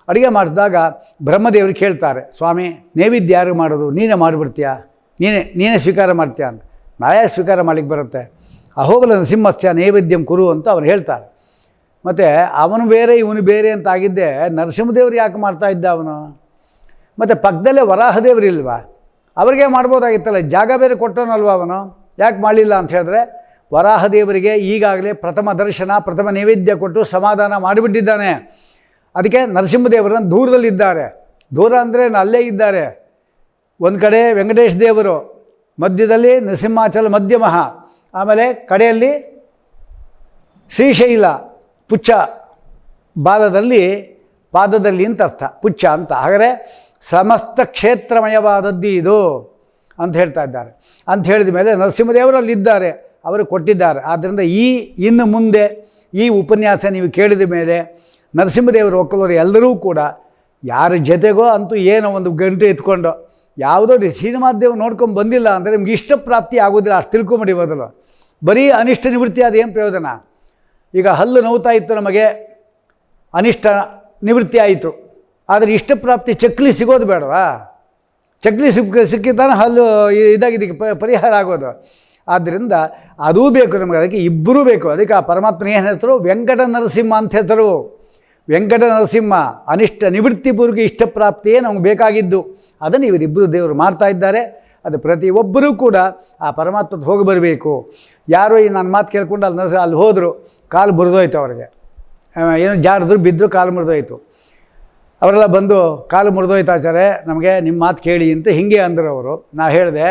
ಅಡುಗೆ ಮಾಡಿದಾಗ ಬ್ರಹ್ಮದೇವರು ಕೇಳ್ತಾರೆ, ಸ್ವಾಮಿ, ನೈವೇದ್ಯ ಯಾರು ಮಾಡೋದು? ನೀನೇ ಮಾಡಿಬಿಡ್ತೀಯಾ? ನೀನೇ ನೀನೇ ಸ್ವೀಕಾರ ಮಾಡ್ತೀಯಾ? ಅಂತ. ನಾಳೆ ಸ್ವೀಕಾರ ಮಾಡಲಿಕ್ಕೆ ಬರುತ್ತೆ. ಅಹೋಬಲ ನರಸಿಂಹಸ್ಯ ನೈವೇದ್ಯಂ ಕುರು ಅಂತ ಅವ್ರು ಹೇಳ್ತಾರೆ. ಮತ್ತು ಅವನು ಬೇರೆ, ಇವನು ಬೇರೆ ಅಂತ ಆಗಿದ್ದೆ ನರಸಿಂಹದೇವರು ಯಾಕೆ ಮಾಡ್ತಾ ಇದ್ದ ಅವನು? ಮತ್ತು ಪಕ್ಕದಲ್ಲೇ ವರಾಹದೇವರು ಇಲ್ವಾ? ಅವರಿಗೆ ಮಾಡ್ಬೋದಾಗಿತ್ತಲ್ಲ, ಜಾಗ ಬೇರೆ ಕೊಟ್ಟವನಲ್ವ ಅವನು? ಯಾಕೆ ಮಾಡಲಿಲ್ಲ ಅಂತ ಹೇಳಿದ್ರೆ, ವರಾಹದೇವರಿಗೆ ಈಗಾಗಲೇ ಪ್ರಥಮ ದರ್ಶನ, ಪ್ರಥಮ ನೈವೇದ್ಯ ಕೊಟ್ಟು ಸಮಾಧಾನ ಮಾಡಿಬಿಟ್ಟಿದ್ದಾನೆ. ಅದಕ್ಕೆ ನರಸಿಂಹದೇವರನ್ನು ದೂರದಲ್ಲಿದ್ದಾರೆ ದೂರ ಅಂದರೆ ಅಲ್ಲೇ ಇದ್ದಾರೆ. ಒಂದು ಕಡೆ ವೆಂಕಟೇಶ ದೇವರು, ಮಧ್ಯದಲ್ಲಿ ನರಸಿಂಹಾಚಲ ಮಧ್ಯಮಹ, ಆಮೇಲೆ ಕಡೆಯಲ್ಲಿ ಶ್ರೀಶೈಲ, ಪುಚ್ಚ ಬಾಲದಲ್ಲಿ ಪಾದದಲ್ಲಿ ಅಂತ ಅರ್ಥ. ಪುಚ್ಚ ಅಂತ. ಹಾಗಾದರೆ ಸಮಸ್ತ ಕ್ಷೇತ್ರಮಯವಾದದ್ದು ಇದು ಅಂತ ಹೇಳ್ತಾ ಇದ್ದಾರೆ. ಅಂತ ಹೇಳಿದ ಮೇಲೆ ನರಸಿಂಹದೇವರು ಅಲ್ಲಿದ್ದಾರೆ ಅವರು ಕೊಟ್ಟಿದ್ದಾರೆ. ಆದ್ದರಿಂದ ಈ ಇನ್ನು ಮುಂದೆ ಈ ಉಪನ್ಯಾಸ ನೀವು ಕೇಳಿದ ಮೇಲೆ ನರಸಿಂಹದೇವರು ಒಕ್ಕಲವರು ಎಲ್ಲರೂ ಕೂಡ ಯಾರ ಜೊತೆಗೋ ಅಂತೂ ಏನೋ ಒಂದು ಗಂಟೆ ಎತ್ಕೊಂಡು ಯಾವುದೋ ಸಿನಿಮಾದೇವ್ ನೋಡ್ಕೊಂಡು ಬಂದಿಲ್ಲ ಅಂದರೆ ನಿಮ್ಗೆ ಇಷ್ಟ ಪ್ರಾಪ್ತಿ ಆಗೋದಿಲ್ಲ, ಅಷ್ಟು ತಿಳ್ಕೊಂಬಿಡಿ ಮೊದಲು. ಬರೀ ಅನಿಷ್ಟ ನಿವೃತ್ತಿ ಅದೇನು ಪ್ರಯೋಜನ? ಈಗ ಹಲ್ಲು ನೋವ್ತಾ ಇತ್ತು ನಮಗೆ, ಅನಿಷ್ಟ ನಿವೃತ್ತಿ ಆಯಿತು. ಆದರೆ ಇಷ್ಟಪ್ರಾಪ್ತಿ ಚಕ್ಲಿ ಸಿಗೋದು ಬೇಡವಾ? ಚಕ್ಲಿ ಸಿಕ್ಕ ಸಿಕ್ಕಿದ್ದಾನೆ ಹಲ್ಲು ಇದಾಗಿದ್ದಕ್ಕೆ ಪರಿಹಾರ ಆಗೋದು. ಆದ್ದರಿಂದ ಅದೂ ಬೇಕು ನಮಗೆ, ಅದಕ್ಕೆ ಇಬ್ಬರೂ ಬೇಕು. ಅದಕ್ಕೆ ಆ ಪರಮಾತ್ಮನ ಏನು ಹೆಸರು ವೆಂಕಟ ನರಸಿಂಹ ಅಂತ ಹೆಸರು ವೆಂಕಟ ನರಸಿಂಹ ಅನಿಷ್ಟ ನಿವೃತ್ತಿಪೂರ್ವಕ ಇಷ್ಟಪ್ರಾಪ್ತಿಯೇ ನಮಗೆ ಬೇಕಾಗಿದ್ದು. ಅದನ್ನು ಇವರಿಬ್ಬರು ದೇವರು ಮಾಡ್ತಾ ಇದ್ದಾರೆ. ಅದು ಪ್ರತಿಯೊಬ್ಬರೂ ಕೂಡ ಆ ಪರಮಾತ್ಮದ ಹೋಗಿ ಬರಬೇಕು. ಯಾರೋ ಈ ನನ್ನ ಮಾತು ಕೇಳ್ಕೊಂಡು ಅಲ್ಲಿ ನರ್ಸ ಅಲ್ಲಿ ಹೋದರು, ಕಾಲು ಮುರಿದೋಯ್ತು ಅವ್ರಿಗೆ. ಏನು ಜಾರಿದ್ರು ಬಿದ್ದರು ಕಾಲು ಮುರಿದೋಯ್ತು. ಅವರೆಲ್ಲ ಬಂದು ಕಾಲು ಮುರಿದೋಯ್ತು ಆಚಾರೆ ನಮಗೆ ನಿಮ್ಮ ಮಾತು ಕೇಳಿ ಅಂತ ಹಿಂಗೆ ಅಂದರು ಅವರು. ನಾ ಹೇಳಿದೆ,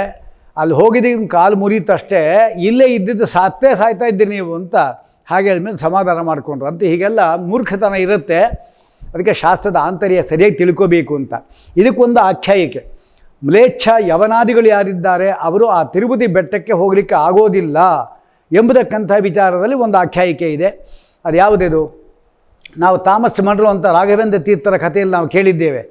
ಅಲ್ಲಿ ಹೋಗಿದ್ದೀವಿ ಕಾಲು ಮುರಿತಷ್ಟೇ ಇಲ್ಲೇ ಇದ್ದಿದ್ದು ಸಾತ್ತೇ ಸಾಯ್ತಾ ಇದ್ದೀರಿ ನೀವು ಅಂತ ಹಾಗೆ ಹೇಳಿದ್ಮೇಲೆ ಸಮಾಧಾನ ಮಾಡಿಕೊಂಡ್ರು. ಅಂತ ಹೀಗೆಲ್ಲ ಮೂರ್ಖತನ ಇರುತ್ತೆ. ಅದಕ್ಕೆ ಶಾಸ್ತ್ರದ ಆಂತರ್ಯ ಸರಿಯಾಗಿ ತಿಳ್ಕೋಬೇಕು ಅಂತ. ಇದಕ್ಕೊಂದು ಆಖ್ಯಾಯಿಕೆ. ಮ್ಲೇಚ್ಛ ಯವನಾದಿಗಳು ಯಾರಿದ್ದಾರೆ? ಅವರು ಆ ತಿರುಪತಿ ಬೆಟ್ಟಕ್ಕೆ ಹೋಗಲಿಕ್ಕೆ ಆಗೋದಿಲ್ಲ ಎಂಬುದಕ್ಕಂಥ ವಿಚಾರದಲ್ಲಿ ಒಂದು ಆಖ್ಯಾಯಿಕೆ ಇದೆ. ಅದು ಯಾವುದಿದು? ನಾವು ತಾಮಸ ಮಂಡಲು ಅಂತ ರಾಘವೇಂದ್ರ ತೀರ್ಥರ ಕಥೆಯಲ್ಲಿ ನಾವು ಕೇಳಿದ್ದೇವೆ.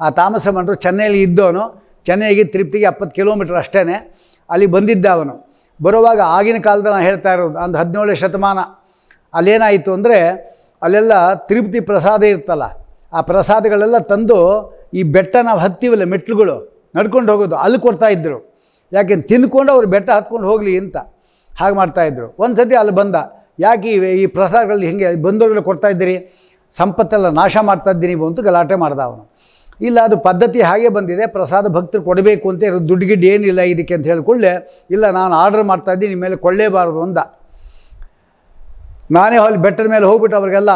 ಆ ತಾಮಸ ಮಂಡಲು ಚೆನ್ನೈಯಲ್ಲಿ ಇದ್ದವನು. ಚೆನ್ನೈಗೆ ತಿರುಪತಿಗೆ ಎಪ್ಪತ್ತು ಕಿಲೋಮೀಟ್ರ್ ಅಷ್ಟೇ ಅಲ್ಲಿ ಬಂದಿದ್ದ ಅವನು. ಬರುವಾಗ ಆಗಿನ ಕಾಲದಲ್ಲಿ ನಾನು ಹೇಳ್ತಾ ಇರೋದು, ಒಂದು ಹದಿನೇಳನೇ ಶತಮಾನ. ಅಲ್ಲೇನಾಯಿತು ಅಂದರೆ ಅಲ್ಲೆಲ್ಲ ತಿರುಪತಿ ಪ್ರಸಾದ ಇರ್ತಲ್ಲ, ಆ ಪ್ರಸಾದಗಳೆಲ್ಲ ತಂದು ಈ ಬೆಟ್ಟ ನಾವು ಹತ್ತೀವಲ್ಲ ಮೆಟ್ಲುಗಳು, ನಡ್ಕೊಂಡು ಹೋಗೋದು, ಅಲ್ಲಿ ಕೊಡ್ತಾ ಇದ್ದರು ಯಾಕೆ ತಿಂದ್ಕೊಂಡು ಅವ್ರು ಬೆಟ್ಟ ಹತ್ಕೊಂಡು ಹೋಗಲಿ ಅಂತ ಹಾಗೆ ಮಾಡ್ತಾಯಿದ್ರು ಒಂದು ಸತಿ ಅಲ್ಲಿ ಬಂದ, ಯಾಕೆ ಈ ಪ್ರಸಾದಗಳಲ್ಲಿ ಹಿಂಗೆ ಬಂದವ್ರಿಗೆ ಕೊಡ್ತಾ ಇದ್ದೀರಿ? ಸಂಪತ್ತೆಲ್ಲ ನಾಶ ಮಾಡ್ತಾ ಇದ್ದೀನಿ ನೀವು ಅಂತ ಗಲಾಟೆ ಮಾಡ್ದ ಅವನು. ಇಲ್ಲ, ಅದು ಪದ್ಧತಿ ಹಾಗೆ ಬಂದಿದೆ, ಪ್ರಸಾದ ಭಕ್ತರು ಕೊಡಬೇಕು ಅಂತ ದುಡ್ಡು ಗಿಡ್ಡು ಏನಿಲ್ಲ ಇದಕ್ಕೆ ಅಂತ ಹೇಳಿಕೊಳ್ಳೆ, ಇಲ್ಲ, ನಾನು ಆರ್ಡರ್ ಮಾಡ್ತಾ ಇದ್ದೀನಿ ನಿಮ್ಮ ಮೇಲೆ ಕೊಳ್ಳೇಬಾರದು ಅಂದ. ನಾನೇ ಅಲ್ಲಿ ಬೆಟ್ಟದ ಮೇಲೆ ಹೋಗ್ಬಿಟ್ಟು ಅವ್ರಿಗೆಲ್ಲ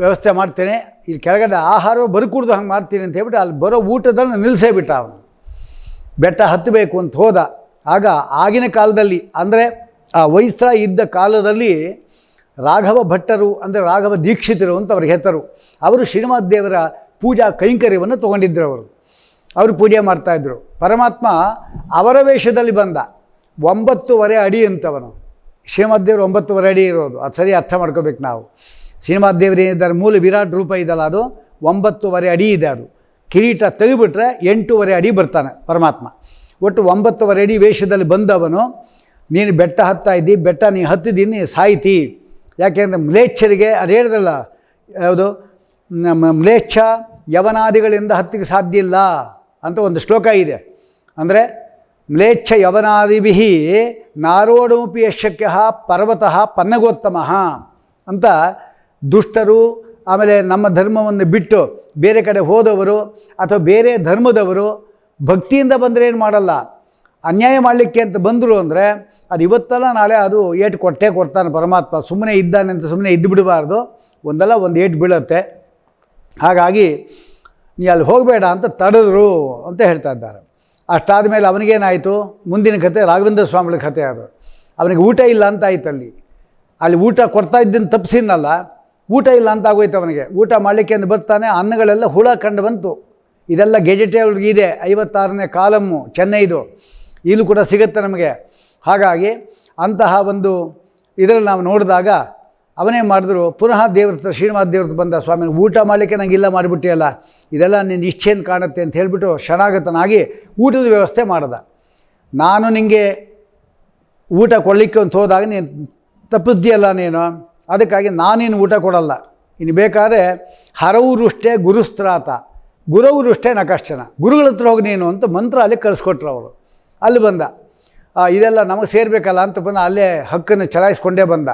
ವ್ಯವಸ್ಥೆ ಮಾಡ್ತೇನೆ. ಇಲ್ಲಿ ಕೆಳಗಡೆ ಆಹಾರ ಬರುಕೂಡ್ದು ಹಂಗೆ ಮಾಡ್ತೀನಿ ಅಂತ ಹೇಳ್ಬಿಟ್ಟು ಅಲ್ಲಿ ಬರೋ ಊಟದಲ್ಲಿ ನಿಲ್ಲಿಸೇ ಬಿಟ್ಟ ಅವನು. ಬೆಟ್ಟ ಹತ್ತಬೇಕು ಅಂತ ಹೋದ. ಆಗ ಆಗಿನ ಕಾಲದಲ್ಲಿ ಅಂದರೆ ಆ ವೈಸ್ರ ಇದ್ದ ಕಾಲದಲ್ಲಿ ರಾಘವ ಭಟ್ಟರು ಅಂದರೆ ರಾಘವ ದೀಕ್ಷಿತರು ಅಂತ ಅವ್ರಿಗೆ ಹೆತ್ತರು ಅವರು ಶ್ರೀನಿವಾಸ ದೇವರ ಪೂಜಾ ಕೈಂಕರ್ಯವನ್ನು ತೊಗೊಂಡಿದ್ದರು ಅವರು. ಅವರು ಪೂಜೆ ಮಾಡ್ತಾಯಿದ್ರು ಪರಮಾತ್ಮ ಅವರ ವೇಷದಲ್ಲಿ ಬಂದ. ಒಂಬತ್ತುವರೆ ಅಡಿ ಅಂತವನು. ಶ್ರೀಮದ್ ದೇವರು ಒಂಬತ್ತುವರೆ ಅಡಿ ಇರೋದು. ಅದು ಸರಿ ಅರ್ಥ ಮಾಡ್ಕೋಬೇಕು ನಾವು. ಶ್ರೀಮದ್ ದೇವರು ಏನಿದ್ದಾರೆ, ಮೂಲ ವಿರಾಟ್ ರೂಪ ಇದಲ್ಲ ಅದು, ಒಂಬತ್ತುವರೆ ಅಡಿ ಇದೆ ಅದು. ಕಿರೀಟ ತೆಗೆದುಬಿಟ್ರೆ ಎಂಟೂವರೆ ಅಡಿ ಬರ್ತಾನೆ ಪರಮಾತ್ಮ. ಒಟ್ಟು ಒಂಬತ್ತುವರೆ ಅಡಿ ವೇಷದಲ್ಲಿ ಬಂದವನು, ನೀನು ಬೆಟ್ಟ ಹತ್ತಾ ಇದ್ದಿ, ಬೆಟ್ಟ ನೀನು ಹತ್ತಿದ್ದೀನಿ ಸಾಯ್ತಿ. ಯಾಕೆಂದರೆ ಮ್ಲೇಚ್ಛರಿಗೆ, ಅದು ಹೇಳಿದಲ್ಲ ಯಾವುದು? ನಮ್ಮ ಮ್ಲೇಚ್ಛ ಯವನಾದಿಗಳಿಂದ ಹತ್ತಿಗೆ ಸಾಧ್ಯ ಇಲ್ಲ ಅಂತ ಒಂದು ಶ್ಲೋಕ ಇದೆ. ಅಂದರೆ ಮ್ಲೇಚ್ಛ ಯವನಾದಿಭಿ ನಾರೋಡಮಪಿ ಯಶಕ್ಯ ಪರ್ವತಃ ಪನ್ನಗೋತ್ತಮ ಅಂತ ದುಷ್ಟರು, ಆಮೇಲೆ ನಮ್ಮ ಧರ್ಮವನ್ನು ಬಿಟ್ಟು ಬೇರೆ ಕಡೆ ಹೋದವರು ಅಥವಾ ಬೇರೆ ಧರ್ಮದವರು ಭಕ್ತಿಯಿಂದ ಬಂದರೆ ಏನು ಮಾಡಲ್ಲ. ಅನ್ಯಾಯ ಮಾಡಲಿಕ್ಕೆ ಅಂತ ಬಂದರು ಅಂದರೆ ಅದು ಇವತ್ತಲ್ಲ ನಾಳೆ ಅದು ಏಟು ಕೊಟ್ಟೇ ಕೊಡ್ತಾನೆ ಪರಮಾತ್ಮ. ಸುಮ್ಮನೆ ಇದ್ದಾನೆ ಅಂತ ಸುಮ್ಮನೆ ಇದ್ದು ಬಿಡಬಾರ್ದು. ಒಂದಲ್ಲ ಒಂದು ಏಟು ಬೀಳುತ್ತೆ. ಹಾಗಾಗಿ ನೀ ಅಲ್ಲಿ ಹೋಗಬೇಡ ಅಂತ ತಡೆದ್ರು ಅಂತ ಹೇಳ್ತಾ ಇದ್ದಾರೆ. ಅಷ್ಟಾದ ಮೇಲೆ ಅವನಿಗೇನಾಯಿತು? ಮುಂದಿನ ಕತೆ ರಾಘವೇಂದ್ರ ಸ್ವಾಮಿಗಳ ಕತೆ ಅದು. ಅವನಿಗೆ ಊಟ ಇಲ್ಲ ಅಂತ ಆಯ್ತು ಅಲ್ಲಿ. ಅಲ್ಲಿ ಊಟ ಕೊಡ್ತಾ ಇದ್ದನ್ನು ತಪ್ಪಿಸಿದ್ನಲ್ಲ ಊಟ ಇಲ್ಲ ಅಂತ ಆಗೋಯ್ತು ಅವನಿಗೆ. ಊಟ ಮಾಡಲಿಕ್ಕೆ ಅಂತ ಬರ್ತಾನೆ, ಅನ್ನಗಳೆಲ್ಲ ಹುಳ ಕಂಡು ಬಂತು. ಇದೆಲ್ಲ ಗೆಜೆಟೇವ್ರಿಗೆ ಇದೆ, ಐವತ್ತಾರನೇ ಕಾಲಮ್ಮು, ಚೆನ್ನೈದು. ಇಲ್ಲೂ ಕೂಡ ಸಿಗುತ್ತೆ ನಮಗೆ. ಹಾಗಾಗಿ ಅಂತಹ ಒಂದು ಇದರಲ್ಲಿ ನಾವು ನೋಡಿದಾಗ ಅವನೇ ಮಾಡಿದ್ರು, ಪುನಃ ದೇವ್ರ ಶ್ರೀನಿವಾಸ ದೇವ್ರ ಬಂದ, ಸ್ವಾಮಿ, ಊಟ ಮಾಡಲಿಕ್ಕೆ ನಂಗೆ ಇಲ್ಲ ಮಾಡಿಬಿಟ್ಟಿಯಲ್ಲ, ಇದೆಲ್ಲ ನಿನ್ನ ಇಚ್ಛೆಯನ್ನು ಕಾಣುತ್ತೆ ಅಂತ ಹೇಳಿಬಿಟ್ಟು ಶರಣಾಗತನಾಗಿ ಊಟದ ವ್ಯವಸ್ಥೆ ಮಾಡ್ದ. ನಾನು ನಿನಗೆ ಊಟ ಕೊಡಲಿಕ್ಕೆ ಅಂತ ಹೋದಾಗ ನೀನು ತಪ್ಪಿದ್ಯಲ್ಲ ನೀನು, ಅದಕ್ಕಾಗಿ ನಾನೇನು ಊಟ ಕೊಡಲ್ಲ. ಇನ್ನು ಬೇಕಾದ್ರೆ ಹರವುರುಷ್ಟೇ ಗುರುಸ್ತ್ರಾತ. ಗುರವುರುಷ್ಟೇ ನಕಷ್ಟನ. ಗುರುಗಳ ಹತ್ರ ಹೋಗಿ ನೀನು ಅಂತ ಮಂತ್ರ ಅಲ್ಲಿ ಕಳಿಸ್ಕೊಟ್ರು ಅವರು. ಅಲ್ಲಿ ಬಂದ. ಇದೆಲ್ಲ ನಮಗೆ ಸೇರಬೇಕಲ್ಲ ಅಂತ ಬಂದು, ಅಲ್ಲೇ ಹಕ್ಕನ್ನು ಚಲಾಯಿಸ್ಕೊಂಡೇ ಬಂದ.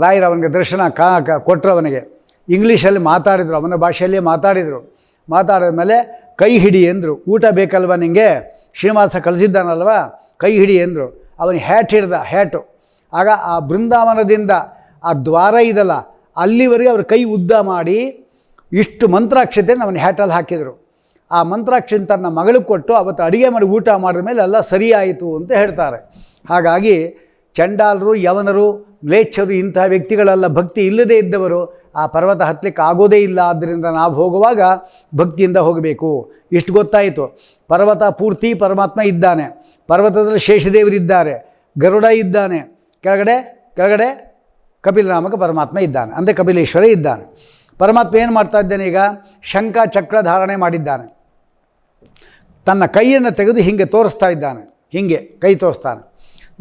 ರಾಯರು ಅವನಿಗೆ ದರ್ಶನ ಕಾ ಕ- ಕೊಟ್ರು ಅವನಿಗೆ ಇಂಗ್ಲೀಷಲ್ಲಿ ಮಾತಾಡಿದರು, ಅವನ ಭಾಷೆಯಲ್ಲೇ ಮಾತಾಡಿದರು. ಮಾತಾಡಿದ ಮೇಲೆ ಕೈ ಹಿಡಿ ಎಂದರು. ಊಟ ಬೇಕಲ್ವ ನಿಂಗೆ? ಶ್ರೀನಿವಾಸ ಕಲಿಸಿದ್ದಾನಲ್ವ ಕೈ ಹಿಡಿ ಎಂದರು. ಅವನು ಹ್ಯಾಟ್ ಹಿಡ್ದ, ಹ್ಯಾಟು. ಆಗ ಆ ಬೃಂದಾವನದಿಂದ ಆ ದ್ವಾರ ಇದಲ್ಲ, ಅಲ್ಲಿವರೆಗೆ ಅವರು ಕೈ ಉದ್ದ ಮಾಡಿ ಇಷ್ಟು ಮಂತ್ರಾಕ್ಷತೆಯನ್ನು ಅವನ ಹ್ಯಾಟಲ್ಲಿ ಹಾಕಿದರು. ಆ ಮಂತ್ರಾಕ್ಷಿ ತನ್ನ ಮಗಳಿಗೆ ಕೊಟ್ಟು ಅವತ್ತು ಅಡುಗೆ ಮಾಡಿ ಊಟ ಮಾಡಿದ ಮೇಲೆ ಎಲ್ಲ ಸರಿಯಾಯಿತು ಅಂತ ಹೇಳ್ತಾರೆ. ಹಾಗಾಗಿ ಚಂಡಾಲರು, ಯವನರು ಮ್ಲೇಚ್ಛರು ಇಂತಹ ವ್ಯಕ್ತಿಗಳೆಲ್ಲ, ಭಕ್ತಿ ಇಲ್ಲದೇ ಇದ್ದವರು, ಆ ಪರ್ವತ ಹತ್ತಲಿಕ್ಕೆ ಆಗೋದೇ ಇಲ್ಲ. ಆದ್ದರಿಂದ ನಾವು ಹೋಗುವಾಗ ಭಕ್ತಿಯಿಂದ ಹೋಗಬೇಕು. ಇಷ್ಟು ಗೊತ್ತಾಯಿತು. ಪರ್ವತ ಪೂರ್ತಿ ಪರಮಾತ್ಮ ಇದ್ದಾನೆ. ಪರ್ವತದಲ್ಲಿ ಶೇಷದೇವರಿದ್ದಾರೆ ಗರುಡ ಇದ್ದಾನೆ. ಕೆಳಗಡೆ ಕೆಳಗಡೆ ಕಪಿಲನಾಮಕ ಪರಮಾತ್ಮ ಇದ್ದಾನೆ. ಅಂದರೆ ಕಪಿಲೇಶ್ವರ ಇದ್ದಾನೆ. ಪರಮಾತ್ಮ ಏನು ಮಾಡ್ತಾ ಇದ್ದಾನೆ ಈಗ? ಶಂಖ, ಚಕ್ರ ಧಾರಣೆ ಮಾಡಿದ್ದಾನೆ. ತನ್ನ ಕೈಯನ್ನು ತೆಗೆದು ಹೀಗೆ ತೋರಿಸ್ತಾ ಇದ್ದಾನೆ. ಹೀಗೆ ಕೈ ತೋರಿಸ್ತಾನೆ.